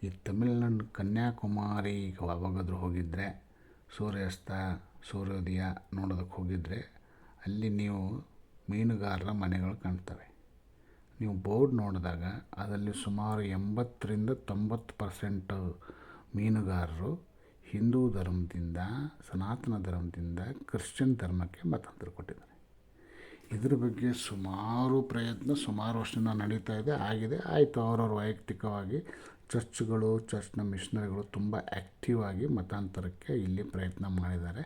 ಈ ತಮಿಳ್ನಾಡು ಕನ್ಯಾಕುಮಾರಿ ಯಾವಾಗಾದರೂ ಹೋಗಿದ್ದರೆ ಸೂರ್ಯಾಸ್ತ, ಸೂರ್ಯೋದಯ ನೋಡೋದಕ್ಕೆ ಹೋಗಿದ್ದರೆ ಅಲ್ಲಿ ನೀವು ಮೀನುಗಾರರ ಮನೆಗಳು ಕಾಣ್ತವೆ. ನೀವು ಬೋರ್ಡ್ ನೋಡಿದಾಗ ಅದರಲ್ಲಿ ಸುಮಾರು ಎಂಬತ್ತರಿಂದ ತೊಂಬತ್ತು ಪರ್ಸೆಂಟು ಮೀನುಗಾರರು ಹಿಂದೂ ಧರ್ಮದಿಂದ, ಸನಾತನ ಧರ್ಮದಿಂದ, ಕ್ರಿಶ್ಚಿಯನ್ ಧರ್ಮಕ್ಕೆ ಮತಾಂತರ ಕೊಟ್ಟಿದ್ದಾರೆ. ಇದ್ರ ಬಗ್ಗೆ ಸುಮಾರು ಪ್ರಯತ್ನ, ಸುಮಾರು ವರ್ಷದಿಂದ ನಡೀತಾ ಇದೆ, ಆಗಿದೆ. ಆಯಿತು, ಅವರವ್ರ ವೈಯಕ್ತಿಕವಾಗಿ ಚರ್ಚ್ಗಳು, ಚರ್ಚ್ನ ಮಿಷನರಿಗಳು ತುಂಬ ಆ್ಯಕ್ಟಿವ್ ಆಗಿ ಮತಾಂತರಕ್ಕೆ ಇಲ್ಲಿ ಪ್ರಯತ್ನ ಮಾಡಿದ್ದಾರೆ.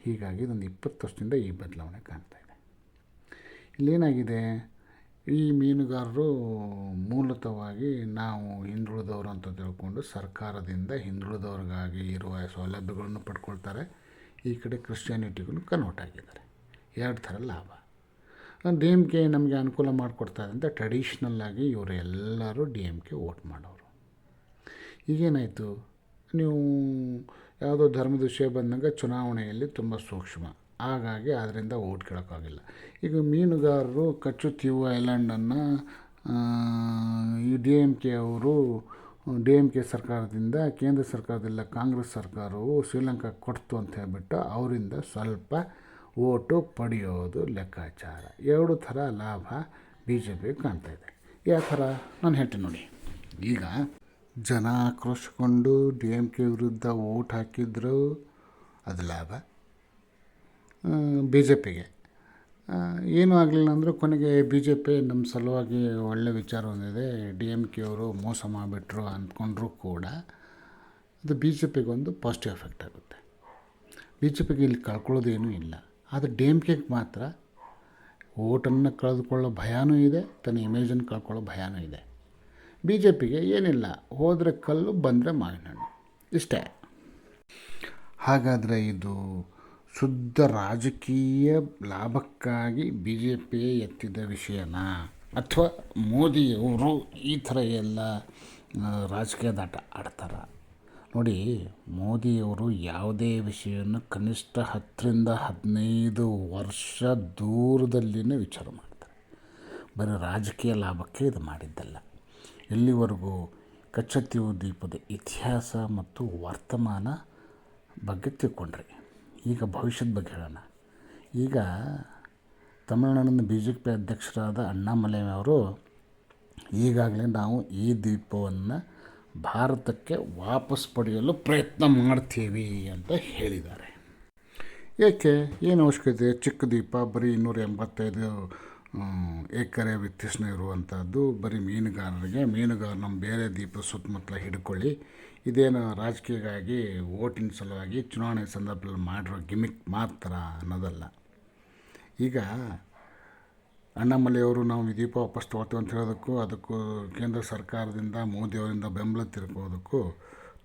ಹೀಗಾಗಿ ಒಂದು ಇಪ್ಪತ್ತು ವರ್ಷದಿಂದ ಈ ಬದಲಾವಣೆ ಕಾಣ್ತಾ ಇದೆ. ಇಲ್ಲೇನಾಗಿದೆ? ಈ ಮೀನುಗಾರರು ಮೂಲತವಾಗಿ ನಾವು ಹಿಂದುಳಿದವರು ಅಂತ ತಿಳ್ಕೊಂಡು ಸರ್ಕಾರದಿಂದ ಹಿಂದುಳಿದವ್ರಿಗಾಗಿ ಇರುವ ಸೌಲಭ್ಯಗಳನ್ನು ಪಡ್ಕೊಳ್ತಾರೆ. ಈ ಕಡೆ ಕ್ರಿಶ್ಚಿಯಾನಿಟಿಗೂ ಕನ್ವರ್ಟ್ ಆಗಿದ್ದಾರೆ. ಎರಡು ಥರ ಲಾಭ. ಡಿ ಎಂ ಕೆ ನಮಗೆ ಅನುಕೂಲ ಮಾಡಿಕೊಡ್ತಾರೆ ಅಂತ ಟ್ರೆಡಿಷ್ನಲ್ಲಾಗಿ ಇವರು ಎಲ್ಲರೂ ಡಿ ಎಂ ಕೆ ವೋಟ್ ಮಾಡೋರು. ಈಗೇನಾಯಿತು? ನೀವು ಯಾವುದೋ ಧರ್ಮದ ವಿಷಯ ಬಂದಾಗ ಚುನಾವಣೆಯಲ್ಲಿ ತುಂಬ ಸೂಕ್ಷ್ಮ. ಹಾಗಾಗಿ ಅದರಿಂದ ಓಟ್ ಕೇಳೋಕ್ಕಾಗಿಲ್ಲ. ಈಗ ಮೀನುಗಾರರು ಕಚ್ಚುತ್ತೀವು ಐಲ್ಯಾಂಡನ್ನು ಈ ಡಿ ಎಂ ಕೆ ಅವರು, ಡಿ ಎಂ ಕೆ ಸರ್ಕಾರದಿಂದ, ಕೇಂದ್ರ ಸರ್ಕಾರದಿಂದ ಕಾಂಗ್ರೆಸ್ ಸರ್ಕಾರವು ಶ್ರೀಲಂಕಾ ಕೊಡ್ತು ಅಂತ ಹೇಳ್ಬಿಟ್ಟು ಅವರಿಂದ ಸ್ವಲ್ಪ ಓಟು ಪಡೆಯೋದು ಲೆಕ್ಕಾಚಾರ. ಎರಡು ಥರ ಲಾಭ ಬಿ ಜೆ ಪಿ ಕಾಣ್ತಾ ಇದೆ. ಯಾವ ಥರ? ನಾನು ಹೇಳ್ತೀನಿ ನೋಡಿ. ಈಗ ಜನ ಆಕ್ರೋಶಗೊಂಡು ಡಿ ಎಂ ಕೆ ವಿರುದ್ಧ ಓಟ್ ಹಾಕಿದ್ರು, ಅದು ಲಾಭ. ಬಿ ಜೆ ಪಿಗೆ. ಏನೂ ಆಗಲಿಲ್ಲ ಅಂದರೆ ಕೊನೆಗೆ ಬಿ ಜೆ ಪಿ ನಮ್ಮ ಸಲುವಾಗಿ ಒಳ್ಳೆ ವಿಚಾರ ಹೊಂದಿದೆ ಡಿ ಎಂ ಕೆ ಅವರು ಮೋಸ ಮಾಡಿಬಿಟ್ರು ಅಂದ್ಕೊಂಡ್ರು ಕೂಡ ಅದು ಬಿ ಜೆ ಪಿಗೆ ಒಂದು ಪಾಸಿಟಿವ್ ಎಫೆಕ್ಟ್ ಆಗುತ್ತೆ. ಬಿ ಜೆ ಪಿಗೆ ಇಲ್ಲಿ ಕಳ್ಕೊಳ್ಳೋದೇನೂ ಇಲ್ಲ. ಆದರೆ ಡಿ ಕೆಗೆ ಮಾತ್ರ ಓಟನ್ನು ಕಳೆದುಕೊಳ್ಳೋ ಭಯನೂ ಇದೆ, ತನ್ನ ಇಮೇಜನ್ನು ಕಳ್ಕೊಳ್ಳೋ ಭಯನೂ ಇದೆ. ಬಿ ಜೆ ಪಿಗೆ ಏನಿಲ್ಲ, ಹೋದರೆ ಕಲ್ಲು, ಬಂದರೆ ಮಾವಿನ ಹಣ್ಣು ಇಷ್ಟೇ. ಹಾಗಾದರೆ ಇದು ಶುದ್ಧ ರಾಜಕೀಯ ಲಾಭಕ್ಕಾಗಿ ಬಿ ಜೆ ಪಿ ಎತ್ತಿದ ವಿಷಯನಾ? ಅಥವಾ ಮೋದಿಯವರು ಈ ಥರ ಎಲ್ಲ ರಾಜಕೀಯದಾಟ ಆಡ್ತಾರ? ನೋಡಿ, ಮೋದಿಯವರು ಯಾವುದೇ ವಿಷಯವನ್ನು ಕನಿಷ್ಠ ಹತ್ತರಿಂದ ಹದಿನೈದು ವರ್ಷ ದೂರದಲ್ಲಿಯೇ ವಿಚಾರ ಮಾಡ್ತಾರೆ. ಬರೀ ರಾಜಕೀಯ ಲಾಭಕ್ಕೆ ಇದು ಮಾಡಿದ್ದಲ್ಲ. ಇಲ್ಲಿವರೆಗೂ ಕಚ್ಚತ್ತಿ ದ್ವೀಪದ ಇತಿಹಾಸ ಮತ್ತು ವರ್ತಮಾನ ಬಗ್ಗೆ ತಿಳ್ಕೊಂಡ್ರಿ. ಈಗ ಭವಿಷ್ಯದ ಬಗ್ಗೆ ಹೇಳೋಣ. ಈಗ ತಮಿಳುನಾಡಿನ ಬಿ ಜೆ ಪಿ ಅಧ್ಯಕ್ಷರಾದ ಅಣ್ಣಾಮಲೈ ಅವರು ಈಗಾಗಲೇ ನಾವು ಈ ದೀಪವನ್ನು ಭಾರತಕ್ಕೆ ವಾಪಸ್ ಪಡೆಯಲು ಪ್ರಯತ್ನ ಮಾಡ್ತೀವಿ ಅಂತ ಹೇಳಿದ್ದಾರೆ. ಏಕೆ? ಏನು ಅವಶ್ಯಕತೆ? ಚಿಕ್ಕ ದೀಪ, ಬರೀ ಇನ್ನೂರ ಎಂಬತ್ತೈದು ಎಕರೆ ವಿತ್ತೀರ್ಣ ಇರುವಂಥದ್ದು ಬರೀ ಮೀನುಗಾರರಿಗೆ ಮೀನುಗಾರ ನಮ್ಮ ಬೇರೆ ದೀಪದ ಸುತ್ತಮುತ್ತಲ ಹಿಡ್ಕೊಳ್ಳಿ. ಇದೇನು ರಾಜಕೀಯವಾಗಿ ಓಟಿನ ಸಲುವಾಗಿ ಚುನಾವಣೆ ಸಂದರ್ಭದಲ್ಲಿ ಮಾಡಿರೋ ಗಿಮಿಕ್ ಮಾತ್ರ ಅನ್ನೋದಲ್ಲ. ಈಗ ಅಣ್ಣಾಮಲೆಯವರು ನಾವು ದೀಪ ವಾಪಸ್ ತೊಗೊಳ್ತೀವಿ ಅಂತ ಹೇಳೋದಕ್ಕೂ, ಅದಕ್ಕೂ ಕೇಂದ್ರ ಸರ್ಕಾರದಿಂದ ಮೋದಿಯವರಿಂದ ಬೆಂಬಲ ತಿರ್ಕೋದಕ್ಕೂ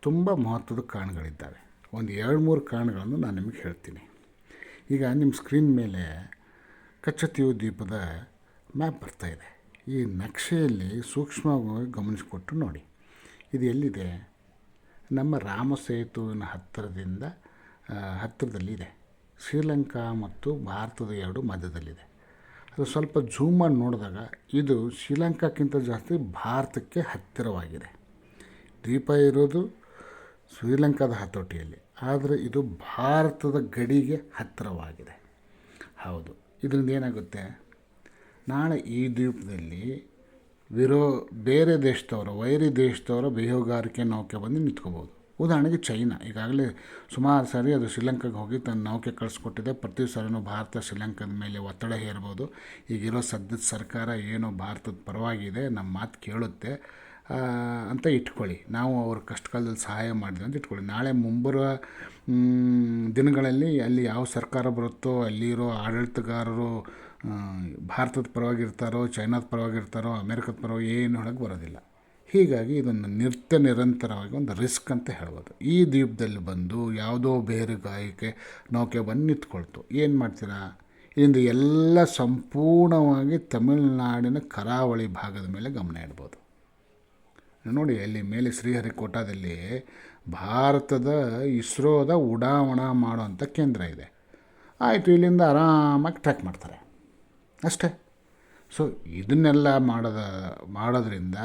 ತುಂಬ ಮಹತ್ವದ ಕಾರಣಗಳಿದ್ದಾವೆ. ಒಂದು ಎರಡು ಮೂರು ಕಾರಣಗಳನ್ನು ನಾನು ನಿಮಗೆ ಹೇಳ್ತೀನಿ. ಈಗ ನಿಮ್ಮ ಸ್ಕ್ರೀನ್ ಮೇಲೆ ಕಚ್ಚತಿಯು ದ್ವೀಪದ ಮ್ಯಾಪ್ ಬರ್ತಾಯಿದೆ ಈ ನಕ್ಷೆಯಲ್ಲಿ ಸೂಕ್ಷ್ಮವಾಗಿ ಗಮನಿಸಿಕೊಟ್ಟು ನೋಡಿ. ಇದು ಎಲ್ಲಿದೆ? ನಮ್ಮ ರಾಮ ಸೇತುವಿನ ಹತ್ತಿರದಿಂದ ಹತ್ತಿರದಲ್ಲಿದೆ. ಶ್ರೀಲಂಕಾ ಮತ್ತು ಭಾರತದ ಎರಡು ಮಧ್ಯದಲ್ಲಿದೆ. ಅದು ಸ್ವಲ್ಪ ಝೂಮ್ ಮಾಡಿ ನೋಡಿದಾಗ ಇದು ಶ್ರೀಲಂಕಾಕ್ಕಿಂತ ಜಾಸ್ತಿ ಭಾರತಕ್ಕೆ ಹತ್ತಿರವಾಗಿದೆ. ದ್ವೀಪ ಇರೋದು ಶ್ರೀಲಂಕಾದ ಹತೋಟಿಯಲ್ಲಿ, ಆದರೆ ಇದು ಭಾರತದ ಗಡಿಗೆ ಹತ್ತಿರವಾಗಿದೆ. ಹೌದು, ಇದರಿಂದ ಏನಾಗುತ್ತೆ? ನಾಳೆ ಈ ದ್ವೀಪದಲ್ಲಿ ವಿರೋ ಬೇರೆ ದೇಶದವರ, ವೈರಿ ದೇಶದವರ ಬೇಹುಗಾರಿಕೆ ನೌಕೆ ಬಂದು ನಿಂತ್ಕೋಬೋದು. ಉದಾಹರಣೆಗೆ ಚೈನಾ. ಈಗಾಗಲೇ ಸುಮಾರು ಸಾರಿ ಅದು ಶ್ರೀಲಂಕಾಗೆ ಹೋಗಿ ತನ್ನ ನೌಕೆ ಕಳಿಸ್ಕೊಟ್ಟಿದೆ. ಪ್ರತಿ ಸಾರಿನೂ ಭಾರತ ಶ್ರೀಲಂಕಾದ ಮೇಲೆ ಒತ್ತಡ ಹೇರ್ಬೋದು ಈಗಿರೋ ಸದ್ಯದ ಸರ್ಕಾರ ಏನು ಭಾರತದ ಪರವಾಗಿದೆ, ನಮ್ಮ ಮಾತು ಕೇಳುತ್ತೆ ಅಂತ ಇಟ್ಕೊಳ್ಳಿ. ನಾವು ಅವ್ರ ಕಷ್ಟ ಕಾಲದಲ್ಲಿ ಸಹಾಯ ಮಾಡಿದೆ ಅಂತ ಇಟ್ಕೊಳ್ಳಿ. ನಾಳೆ ಮುಂಬರುವ ದಿನಗಳಲ್ಲಿ ಅಲ್ಲಿ ಯಾವ ಸರ್ಕಾರ ಬರುತ್ತೋ, ಅಲ್ಲಿರೋ ಆಡಳಿತಗಾರರು ಭಾರತದ ಪರವಾಗಿರ್ತಾರೋ, ಚೈನಾದ ಪರವಾಗಿರ್ತಾರೋ, ಅಮೇರಿಕದ ಪರವಾಗಿ ಏನು ಹೇಳೋಕ್ಕೆ ಬರೋದಿಲ್ಲ. ಹೀಗಾಗಿ ಇದನ್ನು ನಿತ್ಯ ನಿರಂತರವಾಗಿ ಒಂದು ರಿಸ್ಕ್ ಅಂತ ಹೇಳ್ಬೋದು. ಈ ದ್ವೀಪದಲ್ಲಿ ಬಂದು ಯಾವುದೋ ಬೇರೆ ಗಾಯಕ್ಕೆ ನೌಕೆ ಬಂದು ನಿಂತ್ಕೊಳ್ತು. ಏನು ಮಾಡ್ತೀರಾ? ಇದರಿಂದ ಎಲ್ಲ ಸಂಪೂರ್ಣವಾಗಿ ತಮಿಳುನಾಡಿನ ಕರಾವಳಿ ಭಾಗದ ಮೇಲೆ ಗಮನ ಇಡ್ಬೋದು. ನೋಡಿ, ಅಲ್ಲಿ ಮೇಲೆ ಶ್ರೀಹರಿಕೋಟಾದಲ್ಲಿ ಭಾರತದ ಇಸ್ರೋದ ಉಡಾವಣಾ ಮಾಡುವಂಥ ಕೇಂದ್ರ ಇದೆ. ಆಯಿತು, ಇಲ್ಲಿಂದ ಆರಾಮಾಗಿ ಟ್ರ್ಯಾಕ್ ಮಾಡ್ತಾರೆ. ಅಷ್ಟೇ. ಸೊ, ಇದನ್ನೆಲ್ಲ ಮಾಡೋದ, ಮಾಡೋದ್ರಿಂದ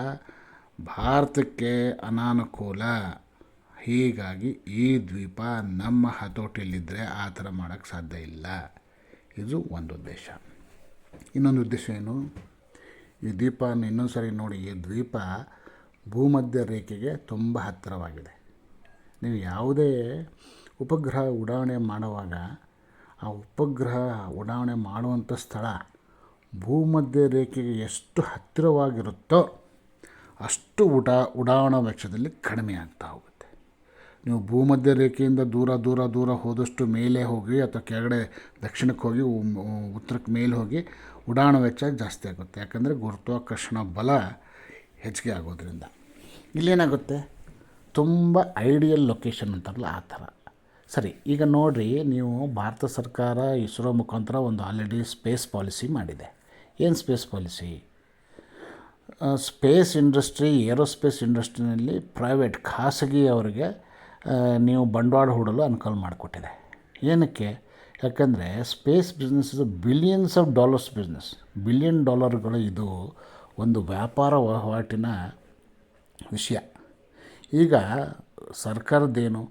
ಭಾರತಕ್ಕೆ ಅನಾನುಕೂಲ. ಹೀಗಾಗಿ ಈ ದ್ವೀಪ ನಮ್ಮ ಹತೋಟಿಯಲ್ಲಿದ್ದರೆ ಆ ಥರ ಮಾಡೋಕ್ಕೆ ಸಾಧ್ಯ ಇಲ್ಲ. ಇದು ಒಂದು ಉದ್ದೇಶ. ಇನ್ನೊಂದು ಉದ್ದೇಶ ಏನು? ಈ ದ್ವೀಪವನ್ನು ಇನ್ನೊಂದು ಸರಿ ನೋಡಿ, ಈ ದ್ವೀಪ ಭೂಮಧ್ಯ ರೇಖೆಗೆ ತುಂಬ ಹತ್ತಿರವಾಗಿದೆ. ನೀವು ಯಾವುದೇ ಉಪಗ್ರಹ ಉಡಾವಣೆ ಮಾಡುವಾಗ, ಆ ಉಪಗ್ರಹ ಉಡಾವಣೆ ಮಾಡುವಂಥ ಸ್ಥಳ ಭೂಮಧ್ಯ ರೇಖೆಗೆ ಎಷ್ಟು ಹತ್ತಿರವಾಗಿರುತ್ತೋ ಅಷ್ಟು ಊಟ, ಉಡಾವಣಾ ವೆಚ್ಚದಲ್ಲಿ ಕಡಿಮೆ ಆಗ್ತಾ ಹೋಗುತ್ತೆ. ನೀವು ಭೂಮಧ್ಯ ರೇಖೆಯಿಂದ ದೂರ ದೂರ ದೂರ ಹೋದಷ್ಟು ಮೇಲೆ ಹೋಗಿ ಅಥವಾ ಕೆಳಗಡೆ ದಕ್ಷಿಣಕ್ಕೆ ಹೋಗಿ ಉತ್ತರಕ್ಕೆ ಮೇಲೆ ಹೋಗಿ ಉಡಾವಣಾ ವೆಚ್ಚ ಜಾಸ್ತಿ ಆಗುತ್ತೆ. ಯಾಕಂದರೆ ಗುರುತ್ವಾಕರ್ಷಣ ಬಲ ಹೆಚ್ಚಿಗೆ ಆಗೋದ್ರಿಂದ. ಇಲ್ಲೇನಾಗುತ್ತೆ? ತುಂಬ ಐಡಿಯಲ್ ಲೊಕೇಶನ್ ಅಂತಾರಲ್ಲ ಆ ಥರ. ಸರಿ, ಈಗ ನೋಡಿರಿ, ನೀವು ಭಾರತ ಸರ್ಕಾರ ಇಸ್ರೋ ಮುಖಾಂತರ ಒಂದು ಆಲ್ರೆಡಿ ಸ್ಪೇಸ್ ಪಾಲಿಸಿ ಮಾಡಿದೆ. ಏನು space policy? Space industry, aerospace ಇಂಡಸ್ಟ್ರಿನಲ್ಲಿ private ಖಾಸಗಿಯವರಿಗೆ ನೀವು ಬಂಡವಾಳ ಹೂಡಲು ಅನುಕೂಲ ಮಾಡಿಕೊಟ್ಟಿದೆ. ಏನಕ್ಕೆ? ಯಾಕಂದರೆ ಸ್ಪೇಸ್ ಬಿಸ್ನೆಸ್ ಇದು billions of dollars business. Billion ಡಾಲರ್ಗಳು ಇದು ಒಂದು ವ್ಯಾಪಾರ ವಹಿವಾಟಿನ ವಿಷಯ. ಈಗ ಸರ್ಕಾರದ್ದೇನು?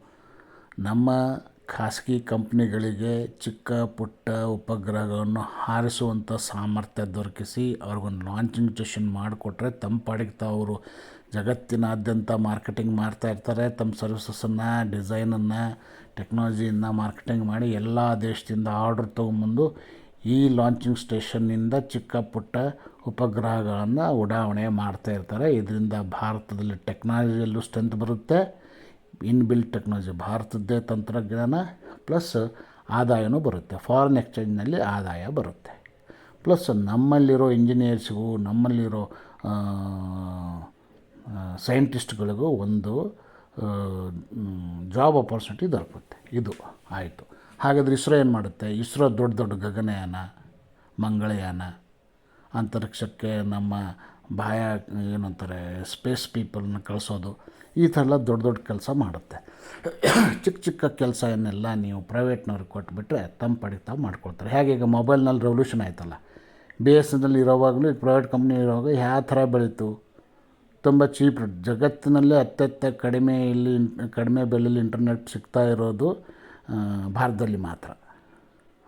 ನಮ್ಮ ಖಾಸಗಿ ಕಂಪ್ನಿಗಳಿಗೆ ಚಿಕ್ಕ ಪುಟ್ಟ ಉಪಗ್ರಹಗಳನ್ನು ಹಾರಿಸುವಂಥ ಸಾಮರ್ಥ್ಯ ದೊರಕಿಸಿ ಅವ್ರಿಗೊಂದು ಲಾಂಚಿಂಗ್ ಸ್ಟೇಷನ್ ಮಾಡಿಕೊಟ್ರೆ ತಮ್ಮ ಪಾಡಿಗೆ ತಾವು ಅವರು. ಜಗತ್ತಿನಾದ್ಯಂತ ಮಾರ್ಕೆಟಿಂಗ್ ಮಾಡ್ತಾ ಇರ್ತಾರೆ. ತಮ್ಮ ಸರ್ವಿಸಸನ್ನು ಡಿಸೈನನ್ನು, ಟೆಕ್ನಾಲಜಿಯನ್ನು ಮಾರ್ಕೆಟಿಂಗ್ ಮಾಡಿ ಎಲ್ಲ ದೇಶದಿಂದ ಆರ್ಡ್ರ್ ತೊಗೊಂಬಂದು ಈ ಲಾಂಚಿಂಗ್ ಸ್ಟೇಷನ್ನಿಂದ ಚಿಕ್ಕ ಪುಟ್ಟ ಉಪಗ್ರಹಗಳನ್ನು ಉಡಾವಣೆ ಮಾಡ್ತಾ ಇರ್ತಾರೆ. ಇದರಿಂದ ಭಾರತದಲ್ಲಿ ಟೆಕ್ನಾಲಜಿಯಲ್ಲೂ ಸ್ಟ್ರೆಂತ್ ಬರುತ್ತೆ. ಇನ್ಬಿಲ್ಟ್ ಟೆಕ್ನಾಲಜಿ, ಭಾರತದ್ದೇ ತಂತ್ರಜ್ಞಾನ ಪ್ಲಸ್ ಆದಾಯನೂ ಬರುತ್ತೆ. ಫಾರಿನ್ ಎಕ್ಸ್ಚೇಂಜ್ನಲ್ಲಿ ಆದಾಯ ಬರುತ್ತೆ. ಪ್ಲಸ್ ನಮ್ಮಲ್ಲಿರೋ ಇಂಜಿನಿಯರ್ಸ್ಗೂ ನಮ್ಮಲ್ಲಿರೋ ಸೈಂಟಿಸ್ಟ್ಗಳಿಗೂ ಒಂದು ಜಾಬ್ ಅಪರ್ಚುನಿಟಿ ದೊರಕುತ್ತೆ. ಇದು ಆಯಿತು. ಹಾಗಾದರೆ ಇಸ್ರೋ ಏನು ಮಾಡುತ್ತೆ? ಇಸ್ರೋ ದೊಡ್ಡ ದೊಡ್ಡ ಗಗನಯಾನ, ಮಂಗಳಯಾನ, ಅಂತರಿಕ್ಷಕ್ಕೆ ನಮ್ಮ ಬಾಯ, ಏನಂತಾರೆ ಸ್ಪೇಸ್ ಪೀಪಲ್ನ ಕಳಿಸೋದು. ಈ ಥರ ದೊಡ್ಡ ದೊಡ್ಡ ಕೆಲಸ ಮಾಡುತ್ತೆ. ಚಿಕ್ಕ ಚಿಕ್ಕ ಕೆಲಸ ಏನೆಲ್ಲ ನೀವು ಪ್ರೈವೇಟ್ನವ್ರಿಗೆ ಕೊಟ್ಬಿಟ್ರೆ ತಮ್ಮ ಪಾಡಿಗೆ ತಾವು ಮಾಡ್ಕೊಳ್ತಾರೆ. ಹೇಗೆ ಈಗ ಮೊಬೈಲ್ನಲ್ಲಿ ರೆವಲ್ಯೂಷನ್ ಆಯ್ತಲ್ಲ. ಬಿ ಎಸ್ ಎನ್ನಲ್ಲಿ ಇರೋವಾಗಲೂ ಈಗ ಪ್ರೈವೇಟ್ ಕಂಪ್ನಿ ಇರೋವಾಗ ಯಾವ ಥರ ಬೆಳೀತು? ತುಂಬ ಚೀಪ್ ಜಗತ್ತಿನಲ್ಲೇ ಅತ್ಯಂತ ಕಡಿಮೆ ಇಲ್ಲಿ ಕಡಿಮೆ ಬೆಲೆಯಲ್ಲಿ ಇಂಟರ್ನೆಟ್ ಸಿಗ್ತಾ ಇರೋದು ಭಾರತದಲ್ಲಿ ಮಾತ್ರ.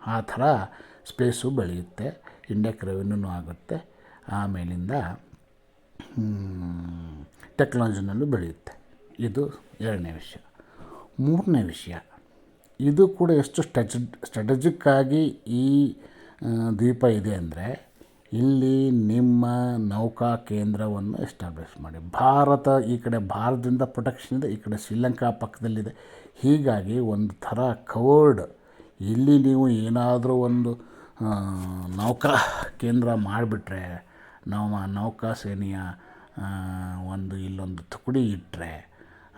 ಆ ಥರ ಸ್ಪೇಸು ಬೆಳೆಯುತ್ತೆ ಇಂಡಿಯಾಕ್ಕೆ ರೆವೆನ್ಯೂನೂ ಆಗುತ್ತೆ, ಆಮೇಲಿಂದ ಟೆಕ್ನಾಲಜಿನಲ್ಲೂ ಬೆಳೆಯುತ್ತೆ. ಇದು ಎರಡನೇ ವಿಷಯ. ಮೂರನೇ ವಿಷಯ, ಇದು ಕೂಡ ಎಷ್ಟು ಸ್ಟ್ರಾಟಜಿಕ್ ಆಗಿ ಈ ದ್ವೀಪ ಇದೆ ಅಂದರೆ ಇಲ್ಲಿ ನಿಮ್ಮ ನೌಕಾ ಕೇಂದ್ರವನ್ನು ಎಸ್ಟಾಬ್ಲಿಷ್ ಮಾಡಿ. ಭಾರತ ಈ ಕಡೆ ಭಾರತದಿಂದ ಪ್ರೊಟೆಕ್ಷನ್ ಇದೆ, ಈ ಕಡೆ ಶ್ರೀಲಂಕಾ ಪಕ್ಕದಲ್ಲಿದೆ. ಹೀಗಾಗಿ ಒಂದು ಥರ ಕವರ್ಡ್ ಇಲ್ಲಿ ನೀವು ಏನಾದರೂ ಒಂದು ನೌಕಾ ಕೇಂದ್ರ ಮಾಡಿಬಿಟ್ರೆ, ನಮ್ಮ ನೌಕಾ ಸೇನೆಯ ಒಂದು ಇಲ್ಲೊಂದು ತುಕಡಿ ಇಟ್ಟರೆ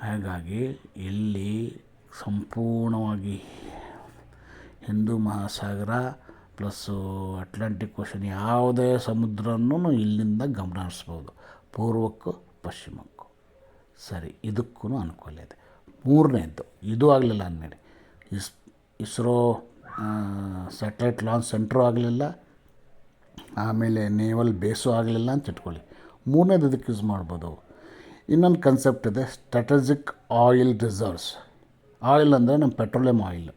ಹಾಗಾಗಿ ಇಲ್ಲಿ ಸಂಪೂರ್ಣವಾಗಿ Hindu Mahasagara plus Atlantic ocean ಯಾವುದೇ ಸಮುದ್ರನೂ ಇಲ್ಲಿಂದ ಗಮನ ಹರಿಸ್ಬೋದು ಪೂರ್ವಕ್ಕೂ ಪಶ್ಚಿಮಕ್ಕೂ. ಸರಿ, ಇದಕ್ಕೂ ಅನುಕೂಲ ಇದೆ. ಮೂರನೇದ್ದು, ಇದು ಆಗಲಿಲ್ಲ ಅಂದಮೇಲೆ. ಇಸ್, ಇಸ್ರೋ ಸ್ಯಾಟಲೈಟ್ ಲಾಂಚ್ ಸೆಂಟ್ರೂ ಆಗಲಿಲ್ಲ. ಆಮೇಲೆ ನೇವಲ್ ಬೇಸು ಆಗಲಿಲ್ಲ ಅಂತ ಇಟ್ಕೊಳ್ಳಿ. ಮೂರನೇದು ಇದಕ್ಕೆ ಯೂಸ್ ಮಾಡ್ಬೋದು. ಇನ್ನೊಂದು ಕನ್ಸೆಪ್ಟ್ ಇದೆ ಸ್ಟ್ರಾಟಜಿಕ್ ಆಯಿಲ್ ರಿಸರ್ವ್ಸ್ ಆಯಿಲ್ ಅಂದರೆ ನಮ್ಮ ಪೆಟ್ರೋಲಿಯಂ ಆಯಿಲ್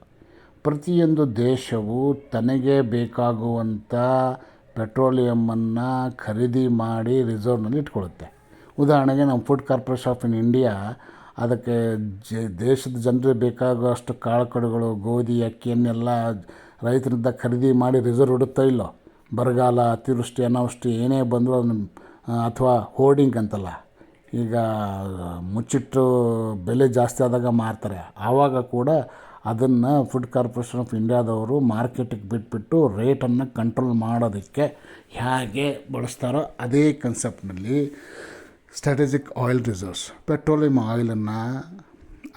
ಪ್ರತಿಯೊಂದು ದೇಶವು ತನಗೆ ಬೇಕಾಗುವಂಥ ಪೆಟ್ರೋಲಿಯಮನ್ನು ಖರೀದಿ ಮಾಡಿ ರಿಸರ್ವ್ನಲ್ಲಿ ಇಟ್ಕೊಳ್ಳುತ್ತೆ. ಉದಾಹರಣೆಗೆ ನಮ್ಮ food corporation of in India ಅದಕ್ಕೆ ಜ, ದೇಶದ ಜನರಿಗೆ ಬೇಕಾಗುವಷ್ಟು ಕಾಳುಕಡುಗಳು, ಗೋಧಿ ಅಕ್ಕಿಯನ್ನೆಲ್ಲ ರೈತರಿಂದ ಖರೀದಿ ಮಾಡಿ ರಿಸರ್ವ್ ಇಡುತ್ತೋ ಇಲ್ಲೋ? ಬರಗಾಲ, ಅತಿವೃಷ್ಟಿ, ಅನಾವೃಷ್ಟಿ ಏನೇ ಬಂದರೂ ಅದನ್ನು ಅಥವಾ ಹೋರ್ಡಿಂಗ್ ಅಂತಲ್ಲ. ಈಗ ಮುಚ್ಚಿಟ್ಟು ಬೆಲೆ ಜಾಸ್ತಿ ಆದಾಗ ಮಾರ್ತಾರೆ. ಆವಾಗ ಕೂಡ ಅದನ್ನು ಫುಡ್ ಕಾರ್ಪೊರೇಷನ್ ಆಫ್ ಇಂಡಿಯಾದವರು ಮಾರ್ಕೆಟಿಗೆ ಬಿಟ್ಬಿಟ್ಟು ರೇಟನ್ನು ಕಂಟ್ರೋಲ್ ಮಾಡೋದಕ್ಕೆ ಹೇಗೆ ಬಳಸ್ತಾರೋ ಅದೇ ಕನ್ಸೆಪ್ಟ್ನಲ್ಲಿ ಸ್ಟ್ರಾಟಜಿಕ್ ಆಯಿಲ್ ರಿಸರ್ವ್ಸ್ ಪೆಟ್ರೋಲಿಯಂ ಆಯಿಲನ್ನು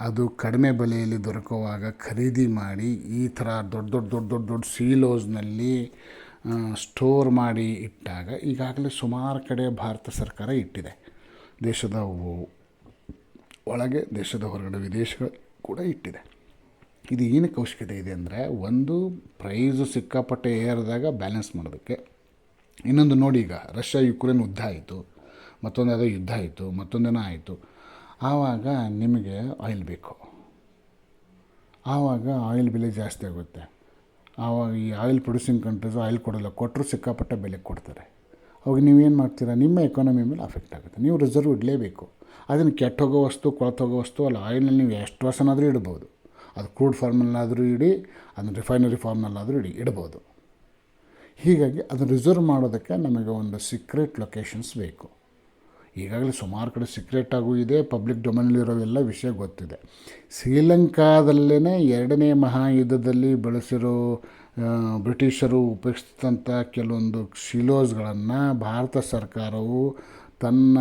ಅದು ಕಡಿಮೆ ಬೆಲೆಯಲ್ಲಿ ದೊರಕುವಾಗ ಖರೀದಿ ಮಾಡಿ ಈ ಥರ ದೊಡ್ಡ ದೊಡ್ಡ ದೊಡ್ಡ ದೊಡ್ಡ ದೊಡ್ಡ ಸೀಲೋಸ್ನಲ್ಲಿ ಸ್ಟೋರ್ ಮಾಡಿ ಇಟ್ಟಾಗ ಈಗಾಗಲೇ ಸುಮಾರು ಕಡೆ ಭಾರತ ಸರ್ಕಾರ ಇಟ್ಟಿದೆ. ದೇಶದ ಒಳಗೆ ದೇಶದ ಹೊರಗಡೆ ವಿದೇಶಗಳು ಕೂಡ ಇಟ್ಟಿದೆ. ಇದು ಏನಕ್ಕೆ ಅವಶ್ಯಕತೆ ಇದೆ ಅಂದರೆ ಒಂದು ಪ್ರೈಸು ಸಿಕ್ಕಾಪಟ್ಟೆ ಏರಿದಾಗ ಬ್ಯಾಲೆನ್ಸ್ ಮಾಡೋದಕ್ಕೆ. ಇನ್ನೊಂದು ನೋಡಿ ಈಗ, ರಷ್ಯಾ ಯುಕ್ರೇನ್ ಯುದ್ಧ ಆಯಿತು, ಮತ್ತೊಂದು ಯಾವುದೋ ಯುದ್ಧ ಆಯಿತು ಮತ್ತೊಂದೇನೋ ಆಯಿತು. ಆವಾಗ ನಿಮಗೆ ಆಯಿಲ್ ಬೇಕು. ಆವಾಗ ಆಯಿಲ್ ಬೆಲೆ ಜಾಸ್ತಿ ಆಗುತ್ತೆ. ಆವಾಗ ಈ ಆಯಿಲ್ ಪ್ರೊಡ್ಯೂಸಿಂಗ್ ಕಂಟ್ರೀಸು ಆಯಿಲ್ ಕೊಡೋಲ್ಲ ಕೊಟ್ಟರು ಸಿಕ್ಕಾಪಟ್ಟೆ ಬೆಲೆ ಕೊಡ್ತಾರೆ. ಅವಾಗ ನೀವೇನು ಮಾಡ್ತೀರಾ? ನಿಮ್ಮ ಎಕಾನಮಿ ಮೇಲೆ ಅಫೆಕ್ಟ್ ಆಗುತ್ತೆ. ನೀವು ರಿಸರ್ವ್ ಇಡಲೇಬೇಕು. ಅದನ್ನು ಕೆಟ್ಟೋಗೋ ವಸ್ತು ಕೊಳತೋಗೋ ವಸ್ತು ಅಲ್ಲ. ಆಯಿಲ್ನಲ್ಲಿ ನೀವು ಎಷ್ಟು ವರ್ಷನಾದರೂ ಇಡ್ಬೋದು. ಅದು ಕ್ರೂಡ್ ಫಾರ್ಮಲ್ಲಾದರೂ ಇಡಿ, ಅದನ್ನು ರಿಫೈನರಿ ಫಾರ್ಮ್ನಲ್ಲಾದರೂ ಇಡಿ, ಇಡ್ಬೋದು. ಹೀಗಾಗಿ ಅದನ್ನು ರಿಸರ್ವ್ ಮಾಡೋದಕ್ಕೆ ನಮಗೆ ಒಂದು ಸೀಕ್ರೆಟ್ ಲೊಕೇಶನ್ಸ್ ಬೇಕು. ಈಗಾಗಲೇ ಸುಮಾರು ಕಡೆ ಸೀಕ್ರೆಟ್ ಆಗೂ ಇದೆ ಪಬ್ಲಿಕ್ ಡೊಮೈನಲ್ಲಿರೋದೆಲ್ಲ ವಿಷಯ ಗೊತ್ತಿದೆ. ಶ್ರೀಲಂಕಾದಲ್ಲೇ ಎರಡನೇ ಮಹಾಯುದ್ಧದಲ್ಲಿ ಬಳಸಿರೋ ಬ್ರಿಟಿಷರು ಉಪಯೋಗಿಸಿದಂಥ ಕೆಲವೊಂದು ಶಿಲೋಸ್ಗಳನ್ನು ಭಾರತ ಸರ್ಕಾರವು ತನ್ನ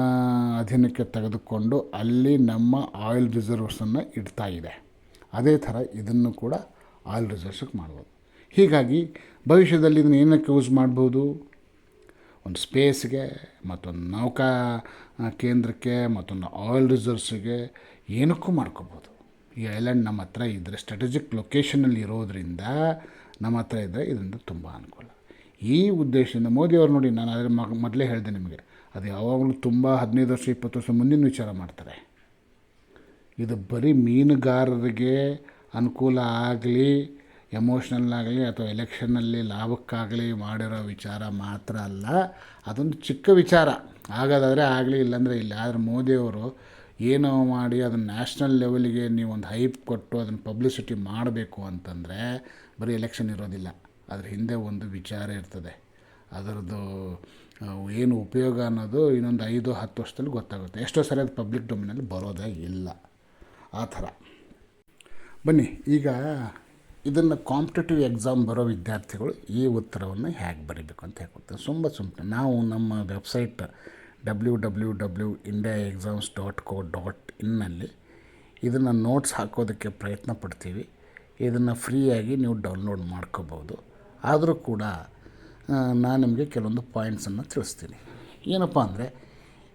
ಅಧೀನಕ್ಕೆ ತೆಗೆದುಕೊಂಡು ಅಲ್ಲಿ ನಮ್ಮ ಆಯಿಲ್ ರಿಸರ್ವ್ಸನ್ನು ಇಡ್ತಾ ಇದೆ. ಅದೇ ಥರ ಇದನ್ನು ಕೂಡ ಆಯಿಲ್ ರಿಸರ್ವ್ಸಿಗೆ ಮಾಡ್ಬೋದು. ಹೀಗಾಗಿ ಭವಿಷ್ಯದಲ್ಲಿ ಇದನ್ನು ಏನಕ್ಕೆ ಯೂಸ್ ಮಾಡ್ಬೋದು? ಒಂದು ಸ್ಪೇಸ್ಗೆ ಮತ್ತೊಂದು ನೌಕಾ ಕೇಂದ್ರಕ್ಕೆ, ಮತ್ತೊಂದು ಆಯಿಲ್ ರಿಸರ್ವ್ಸಿಗೆ ಏನಕ್ಕೂ ಮಾಡ್ಕೋಬೋದು. ಈ ಐಲ್ಯಾಂಡ್ ನಮ್ಮ ಹತ್ರ ಇದ್ದರೆ ಸ್ಟ್ರಾಟಜಿಕ್ ಲೊಕೇಶನಲ್ಲಿ ಇರೋದ್ರಿಂದ ನಮ್ಮ ಹತ್ರ ಇದ್ದರೆ ಇದರಿಂದ ತುಂಬ ಅನುಕೂಲ. ಈ ಉದ್ದೇಶದಿಂದ ಮೋದಿಯವರು ನೋಡಿ ನಾನು ಅದರ ಮೊದಲೇ ಹೇಳಿದೆ ನಿಮಗೆ, ಅದು ಯಾವಾಗಲೂ ತುಂಬ ಹದಿನೈದು ವರ್ಷ, ಇಪ್ಪತ್ತು ವರ್ಷ ಮುಂದಿನ ವಿಚಾರ ಮಾಡ್ತಾರೆ. ಇದು ಬರೀ ಮೀನುಗಾರರಿಗೆ ಅನುಕೂಲ ಆಗಲಿ ಎಮೋಷ್ನಲ್ ಆಗಲಿ ಅಥವಾ ಎಲೆಕ್ಷನ್ನಲ್ಲಿ ಲಾಭಕ್ಕಾಗಲಿ ಮಾಡಿರೋ ವಿಚಾರ ಮಾತ್ರ ಅಲ್ಲ, ಅದೊಂದು ಚಿಕ್ಕ ವಿಚಾರ. ಆಗೋದಾದರೆ ಆಗಲಿ, ಇಲ್ಲಾಂದರೆ ಇಲ್ಲ. ಆದರೆ ಮೋದಿಯವರು ಏನೋ ಮಾಡಿ ಅದನ್ನು ನ್ಯಾಷನಲ್ ಲೆವೆಲಿಗೆ ನೀವು ಒಂದು ಹೈಪ್ ಕೊಟ್ಟು ಅದನ್ನು ಪಬ್ಲಿಸಿಟಿ ಮಾಡಬೇಕು ಅಂತಂದರೆ ಬರೀ ಎಲೆಕ್ಷನ್ ಇರೋದಿಲ್ಲ. ಅದ್ರ ಹಿಂದೆ ಒಂದು ವಿಚಾರ ಇರ್ತದೆ. ಅದರದ್ದು ಏನು ಉಪಯೋಗ ಅನ್ನೋದು ಇನ್ನೊಂದು ಐದು, ಹತ್ತು ವರ್ಷದಲ್ಲಿ ಗೊತ್ತಾಗುತ್ತೆ. ಎಷ್ಟೋ ಸರಿ ಅದು ಪಬ್ಲಿಕ್ ಡೊಮಿನಲ್ಲಿ ಬರೋದೇ ಇಲ್ಲ. ಆ ಥರ. ಬನ್ನಿ, ಈಗ ಇದನ್ನು ಕಾಂಪಿಟೇಟಿವ್ ಎಕ್ಸಾಮ್ ಬರೋ ವಿದ್ಯಾರ್ಥಿಗಳು ಈ ಉತ್ತರವನ್ನು ಹೇಗೆ ಬರೀಬೇಕು ಅಂತ ಹೇಳ್ಕೊಡ್ತಾರೆ ತುಂಬ ಸುಮ್ಮನೆ ನಾವು ನಮ್ಮ website W W W India exams dot co dot ಇನ್ನಲ್ಲಿ ಇದನ್ನು ನೋಟ್ಸ್ ಹಾಕೋದಕ್ಕೆ ಪ್ರಯತ್ನ ಪಡ್ತೀವಿ. ಇದನ್ನು ಫ್ರೀಯಾಗಿ ನೀವು ಡೌನ್ಲೋಡ್ ಮಾಡ್ಕೋಬೋದು. ಆದರೂ ಕೂಡ ನಾನು ನಿಮಗೆ ಕೆಲವೊಂದು ಪಾಯಿಂಟ್ಸನ್ನು ತಿಳಿಸ್ತೀನಿ. ಏನಪ್ಪ ಅಂದರೆ,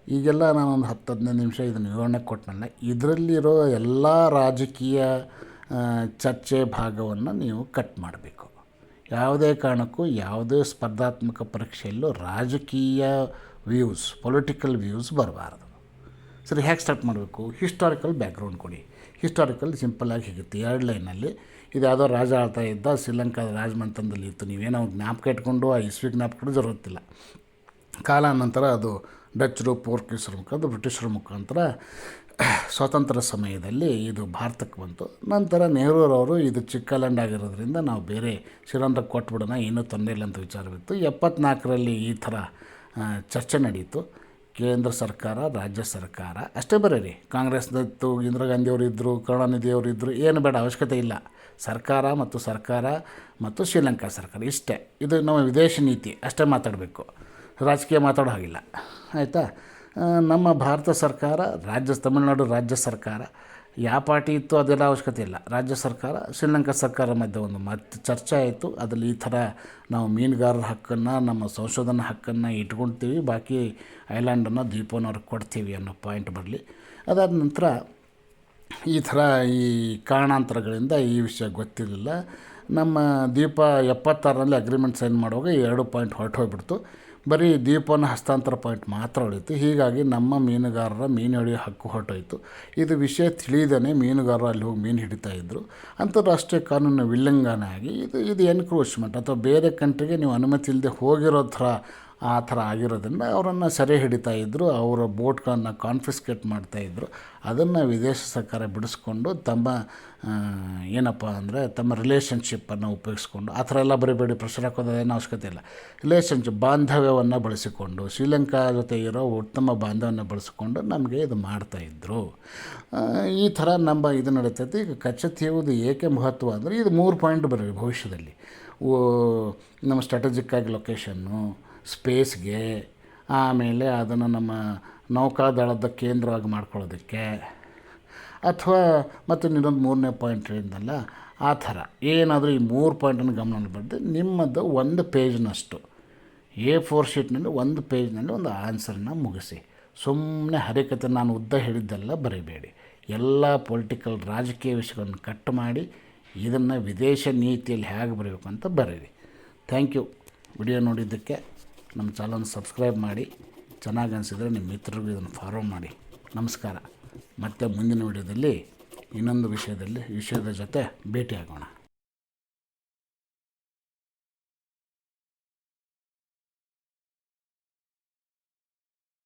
ಈಗೆಲ್ಲ ನಾನೊಂದು ಹತ್ತು, ಹದಿನೈದು ನಿಮಿಷ ಇದನ್ನು ವಿವರಣೆ ಕೊಟ್ಟನಲ್ಲ ಇದರಲ್ಲಿರೋ ಎಲ್ಲ ರಾಜಕೀಯ ಚರ್ಚೆ ಭಾಗವನ್ನು ನೀವು ಕಟ್ ಮಾಡಬೇಕು. ಯಾವುದೇ ಕಾರಣಕ್ಕೂ ಯಾವುದೇ ಸ್ಪರ್ಧಾತ್ಮಕ ಪರೀಕ್ಷೆಯಲ್ಲೂ ರಾಜಕೀಯ ವ್ಯೂಸ್ ಪೊಲಿಟಿಕಲ್ ವ್ಯೂಸ್ ಬರಬಾರ್ದು. ಸರಿ, ಹೇಗೆ ಸ್ಟಾರ್ಟ್ ಮಾಡಬೇಕು? ಹಿಸ್ಟಾರಿಕಲ್ ಬ್ಯಾಕ್ಗ್ರೌಂಡ್ ಕೊಡಿ. ಹಿಸ್ಟಾರಿಕಲ್ ಸಿಂಪಲ್ಲಾಗಿ ಸಿಗುತ್ತೆ. ಎರಡು ಲೈನಲ್ಲಿ ಇದು ಯಾವುದೋ ರಾಜ ಆಳ್ತಾ ಇದ್ದ, ಶ್ರೀಲಂಕಾದ ರಾಜಮಂತನದಲ್ಲಿ ಇತ್ತು. ನೀವೇನೋ ಜ್ಞಾಪಕ ಇಟ್ಕೊಂಡು ಆ ಇಸ್ವಿ ಜ್ಞಾಪಕ ಜರುತ್ತಿಲ್ಲ ಕಾಲಾನಂತರ ಅದು ಡಚ್ಚರು ಪೋರ್ಚುಗೀಸರ ಮುಖಾಂತರ ಬ್ರಿಟಿಷರ ಮುಖಾಂತರ ಸ್ವಾತಂತ್ರ್ಯ ಸಮಯದಲ್ಲಿ ಇದು ಭಾರತಕ್ಕೆ ಬಂತು. ನಂತರ ನೆಹರೂರವರು ಇದು ಚಿಕ್ಕಲ್ಯಾಂಡ್ ಆಗಿರೋದ್ರಿಂದ ನಾವು ಬೇರೆ ಶ್ರೀಲಂಕಾಕ್ಕೆ ಕೊಟ್ಬಿಡೋಣ, ಏನೂ ತೊಂದರೆ ಇಲ್ಲ ಅಂತ ವಿಚಾರವಿತ್ತು. ಎಪ್ಪತ್ನಾಲ್ಕರಲ್ಲಿ ಈ ಥರ ಚರ್ಚೆ ನಡೀತು. ಕೇಂದ್ರ ಸರ್ಕಾರ, ರಾಜ್ಯ ಸರ್ಕಾರ, ಅಷ್ಟೇ ಬರೀರಿ. ಕಾಂಗ್ರೆಸ್ದತ್ತು ಇಂದಿರಾ ಗಾಂಧಿಯವರು ಇದ್ದರು ಕರುಣಾನಿಧಿಯವರು ಇದ್ದರು ಏನು ಬೇಡ, ಅವಶ್ಯಕತೆ ಇಲ್ಲ. ಸರ್ಕಾರ ಮತ್ತು ಸರ್ಕಾರ ಮತ್ತು ಶ್ರೀಲಂಕಾ ಸರ್ಕಾರ, ಇಷ್ಟೇ. ಇದು ನಮ್ಮ ವಿದೇಶ ನೀತಿ, ಅಷ್ಟೇ ಮಾತಾಡಬೇಕು. ರಾಜಕೀಯ ಮಾತಾಡೋ ಹಾಗಿಲ್ಲ, ಆಯಿತಾ? ನಮ್ಮ ಭಾರತ ಸರ್ಕಾರ, ರಾಜ್ಯ, ತಮಿಳುನಾಡು ರಾಜ್ಯ ಸರ್ಕಾರ, ಯಾವ ಪಾರ್ಟಿ ಇತ್ತು ಅದೆಲ್ಲ ಅವಶ್ಯಕತೆ ಇಲ್ಲ. ರಾಜ್ಯ ಸರ್ಕಾರ, ಶ್ರೀಲಂಕಾ ಸರ್ಕಾರ ಮಧ್ಯೆ ಒಂದು ಮತ್ತೆ ಚರ್ಚೆ ಆಯಿತು. ಅದರಲ್ಲಿ ಈ ಥರ ನಾವು ಮೀನುಗಾರರ ಹಕ್ಕನ್ನು, ನಮ್ಮ ಸಂಶೋಧನಾ ಹಕ್ಕನ್ನು ಇಟ್ಕೊಳ್ತೀವಿ. ಬಾಕಿ ಐಲ್ಯಾಂಡನ್ನು ದ್ವೀಪವನ್ನು ಅವ್ರಿಗೆ ಕೊಡ್ತೀವಿ ಅನ್ನೋ ಪಾಯಿಂಟ್ ಬರಲಿ. ಅದಾದ ನಂತರ ಈ ಥರ ಈ ಕಾರಣಾಂತರಗಳಿಂದ ಈ ವಿಷಯ ಗೊತ್ತಿರಲಿಲ್ಲ. ನಮ್ಮ ದೀಪ ಎಪ್ಪತ್ತಾರರಲ್ಲಿ ಅಗ್ರಿಮೆಂಟ್ ಸೈನ್ ಮಾಡುವಾಗ ಎರಡು ಪಾಯಿಂಟ್ ಹೊರಟೋಗ್ಬಿಡ್ತು ಬರೀ ದೀಪನ ಹಸ್ತಾಂತರ ಪಾಯಿಂಟ್ ಮಾತ್ರ ಉಳಿತು ಹೀಗಾಗಿ ನಮ್ಮ ಮೀನುಗಾರರ ಮೀನು ಹಿಡಿಯೋ ಹಕ್ಕು ಹೊರಟೋಯ್ತು. ಇದು ವಿಷಯ ತಿಳಿಯದೇ ಮೀನುಗಾರರು ಅಲ್ಲಿ ಹೋಗಿ ಮೀನು ಹಿಡಿತಾ ಇದ್ದರು ಅಂತಾರಾಷ್ಟ್ರೀಯ ಕಾನೂನು ಉಲ್ಲಂಘನೆ ಆಗಿ ಇದು ಇದು ಎನ್ಕ್ರೋಚ್ಮೆಂಟ್. ಅಥವಾ ಬೇರೆ ಕಂಟ್ರಿಗೆ ನೀವು ಅನುಮತಿ ಇಲ್ಲದೆ ಹೋಗಿರೋ ಥರ ಆ ಥರ ಆಗಿರೋದ್ರಿಂದ ಅವರನ್ನು ಸೆರೆ ಹಿಡಿತಾ ಇದ್ದರು ಅವರ ಬೋಟ್ಗಳನ್ನು ಕಾನ್ಫಿಸ್ಕೇಟ್ ಮಾಡ್ತಾಯಿದ್ರು ಅದನ್ನು ವಿದೇಶ ಸರ್ಕಾರ ಬಿಡಿಸ್ಕೊಂಡು ತಮ್ಮ ಏನಪ್ಪ ಅಂದರೆ ತಮ್ಮ ರಿಲೇಷನ್ಶಿಪ್ಪನ್ನು ಉಪಯೋಗಿಸ್ಕೊಂಡು, ಆ ಥರ ಎಲ್ಲ ಬರೀಬೇಡಿ ಪ್ರೆಷರ್ ಹಾಕೋದೇನು ಅವಶ್ಯಕತೆ ಇಲ್ಲ. ರಿಲೇಷನ್ಶಿಪ್ ಬಾಂಧವ್ಯವನ್ನು ಬಳಸಿಕೊಂಡು, ಶ್ರೀಲಂಕಾ ಜೊತೆ ಇರೋ ಉತ್ತಮ ಬಾಂಧವ್ಯವನ್ನು ಬಳಸಿಕೊಂಡು ನಮಗೆ ಇದು ಮಾಡ್ತಾಯಿದ್ರು ಈ ಥರ ನಮ್ಮ ಇದು ನಡೀತೈತಿ. ಈಗ ಕಚ್ಚೆತ್ತಿಯುವುದು ಏಕೆ ಮಹತ್ವ ಅಂದರೆ ಇದು ಮೂರು ಪಾಯಿಂಟ್ ಬರೀ ಭವಿಷ್ಯದಲ್ಲಿ. ನಮ್ಮ ಸ್ಟ್ರಾಟಜಿಕ್ಕಾಗಿ ಲೊಕೇಶನ್ನು ಸ್ಪೇಸ್ಗೆ, ಆಮೇಲೆ ಅದನ್ನು ನಮ್ಮ ನೌಕಾದಳದ ಕೇಂದ್ರವಾಗಿ ಮಾಡ್ಕೊಳ್ಳೋದಕ್ಕೆ, ಅಥವಾ ಮತ್ತು ಇನ್ನೊಂದು ಮೂರನೇ ಪಾಯಿಂಟ್ ಹೇಳಿದ್ನಲ್ಲ ಆ ಥರ. ಏನಾದರೂ ಈ ಮೂರು ಪಾಯಿಂಟನ್ನು ಗಮನ ಬರೆದು ನಿಮ್ಮದು ಒಂದು ಪೇಜ್ನಷ್ಟು ಎ ಫೋರ್ ಶೀಟ್ನಲ್ಲಿ ಒಂದು ಪೇಜ್ನಲ್ಲಿ ಒಂದು ಆನ್ಸರ್ನ ಮುಗಿಸಿ. ಸುಮ್ಮನೆ ಹರಿಕತೆ ನಾನು ಉದ್ದ ಹೇಳಿದ್ದೆಲ್ಲ ಬರೀಬೇಡಿ. ಎಲ್ಲ ಪೊಲಿಟಿಕಲ್ ರಾಜಕೀಯ ವಿಷಯಗಳನ್ನು ಕಟ್ ಮಾಡಿ, ಇದನ್ನು ವಿದೇಶ ನೀತಿಯಲ್ಲಿ ಹೇಗೆ ಬರೀಬೇಕು ಅಂತ ಬರೀರಿ. ಥ್ಯಾಂಕ್ ಯು ವಿಡಿಯೋ ನೋಡಿದ್ದಕ್ಕೆ ನಮ್ಮ ಚಾನಲ್ನ ಸಬ್ಸ್ಕ್ರೈಬ್ ಮಾಡಿ. ಚೆನ್ನಾಗಿ ಅನಿಸಿದರೆ ನಿಮ್ಮ ಮಿತ್ರರಿಗೂ ಇದನ್ನು ಫಾಲೋ ಮಾಡಿ. ನಮಸ್ಕಾರ. ಮತ್ತೆ ಮುಂದಿನ ವಿಡಿಯೋದಲ್ಲಿ ಇನ್ನೊಂದು ವಿಷಯದಲ್ಲಿ ವಿಷಯದ ಜೊತೆ ಭೇಟಿಯಾಗೋಣ.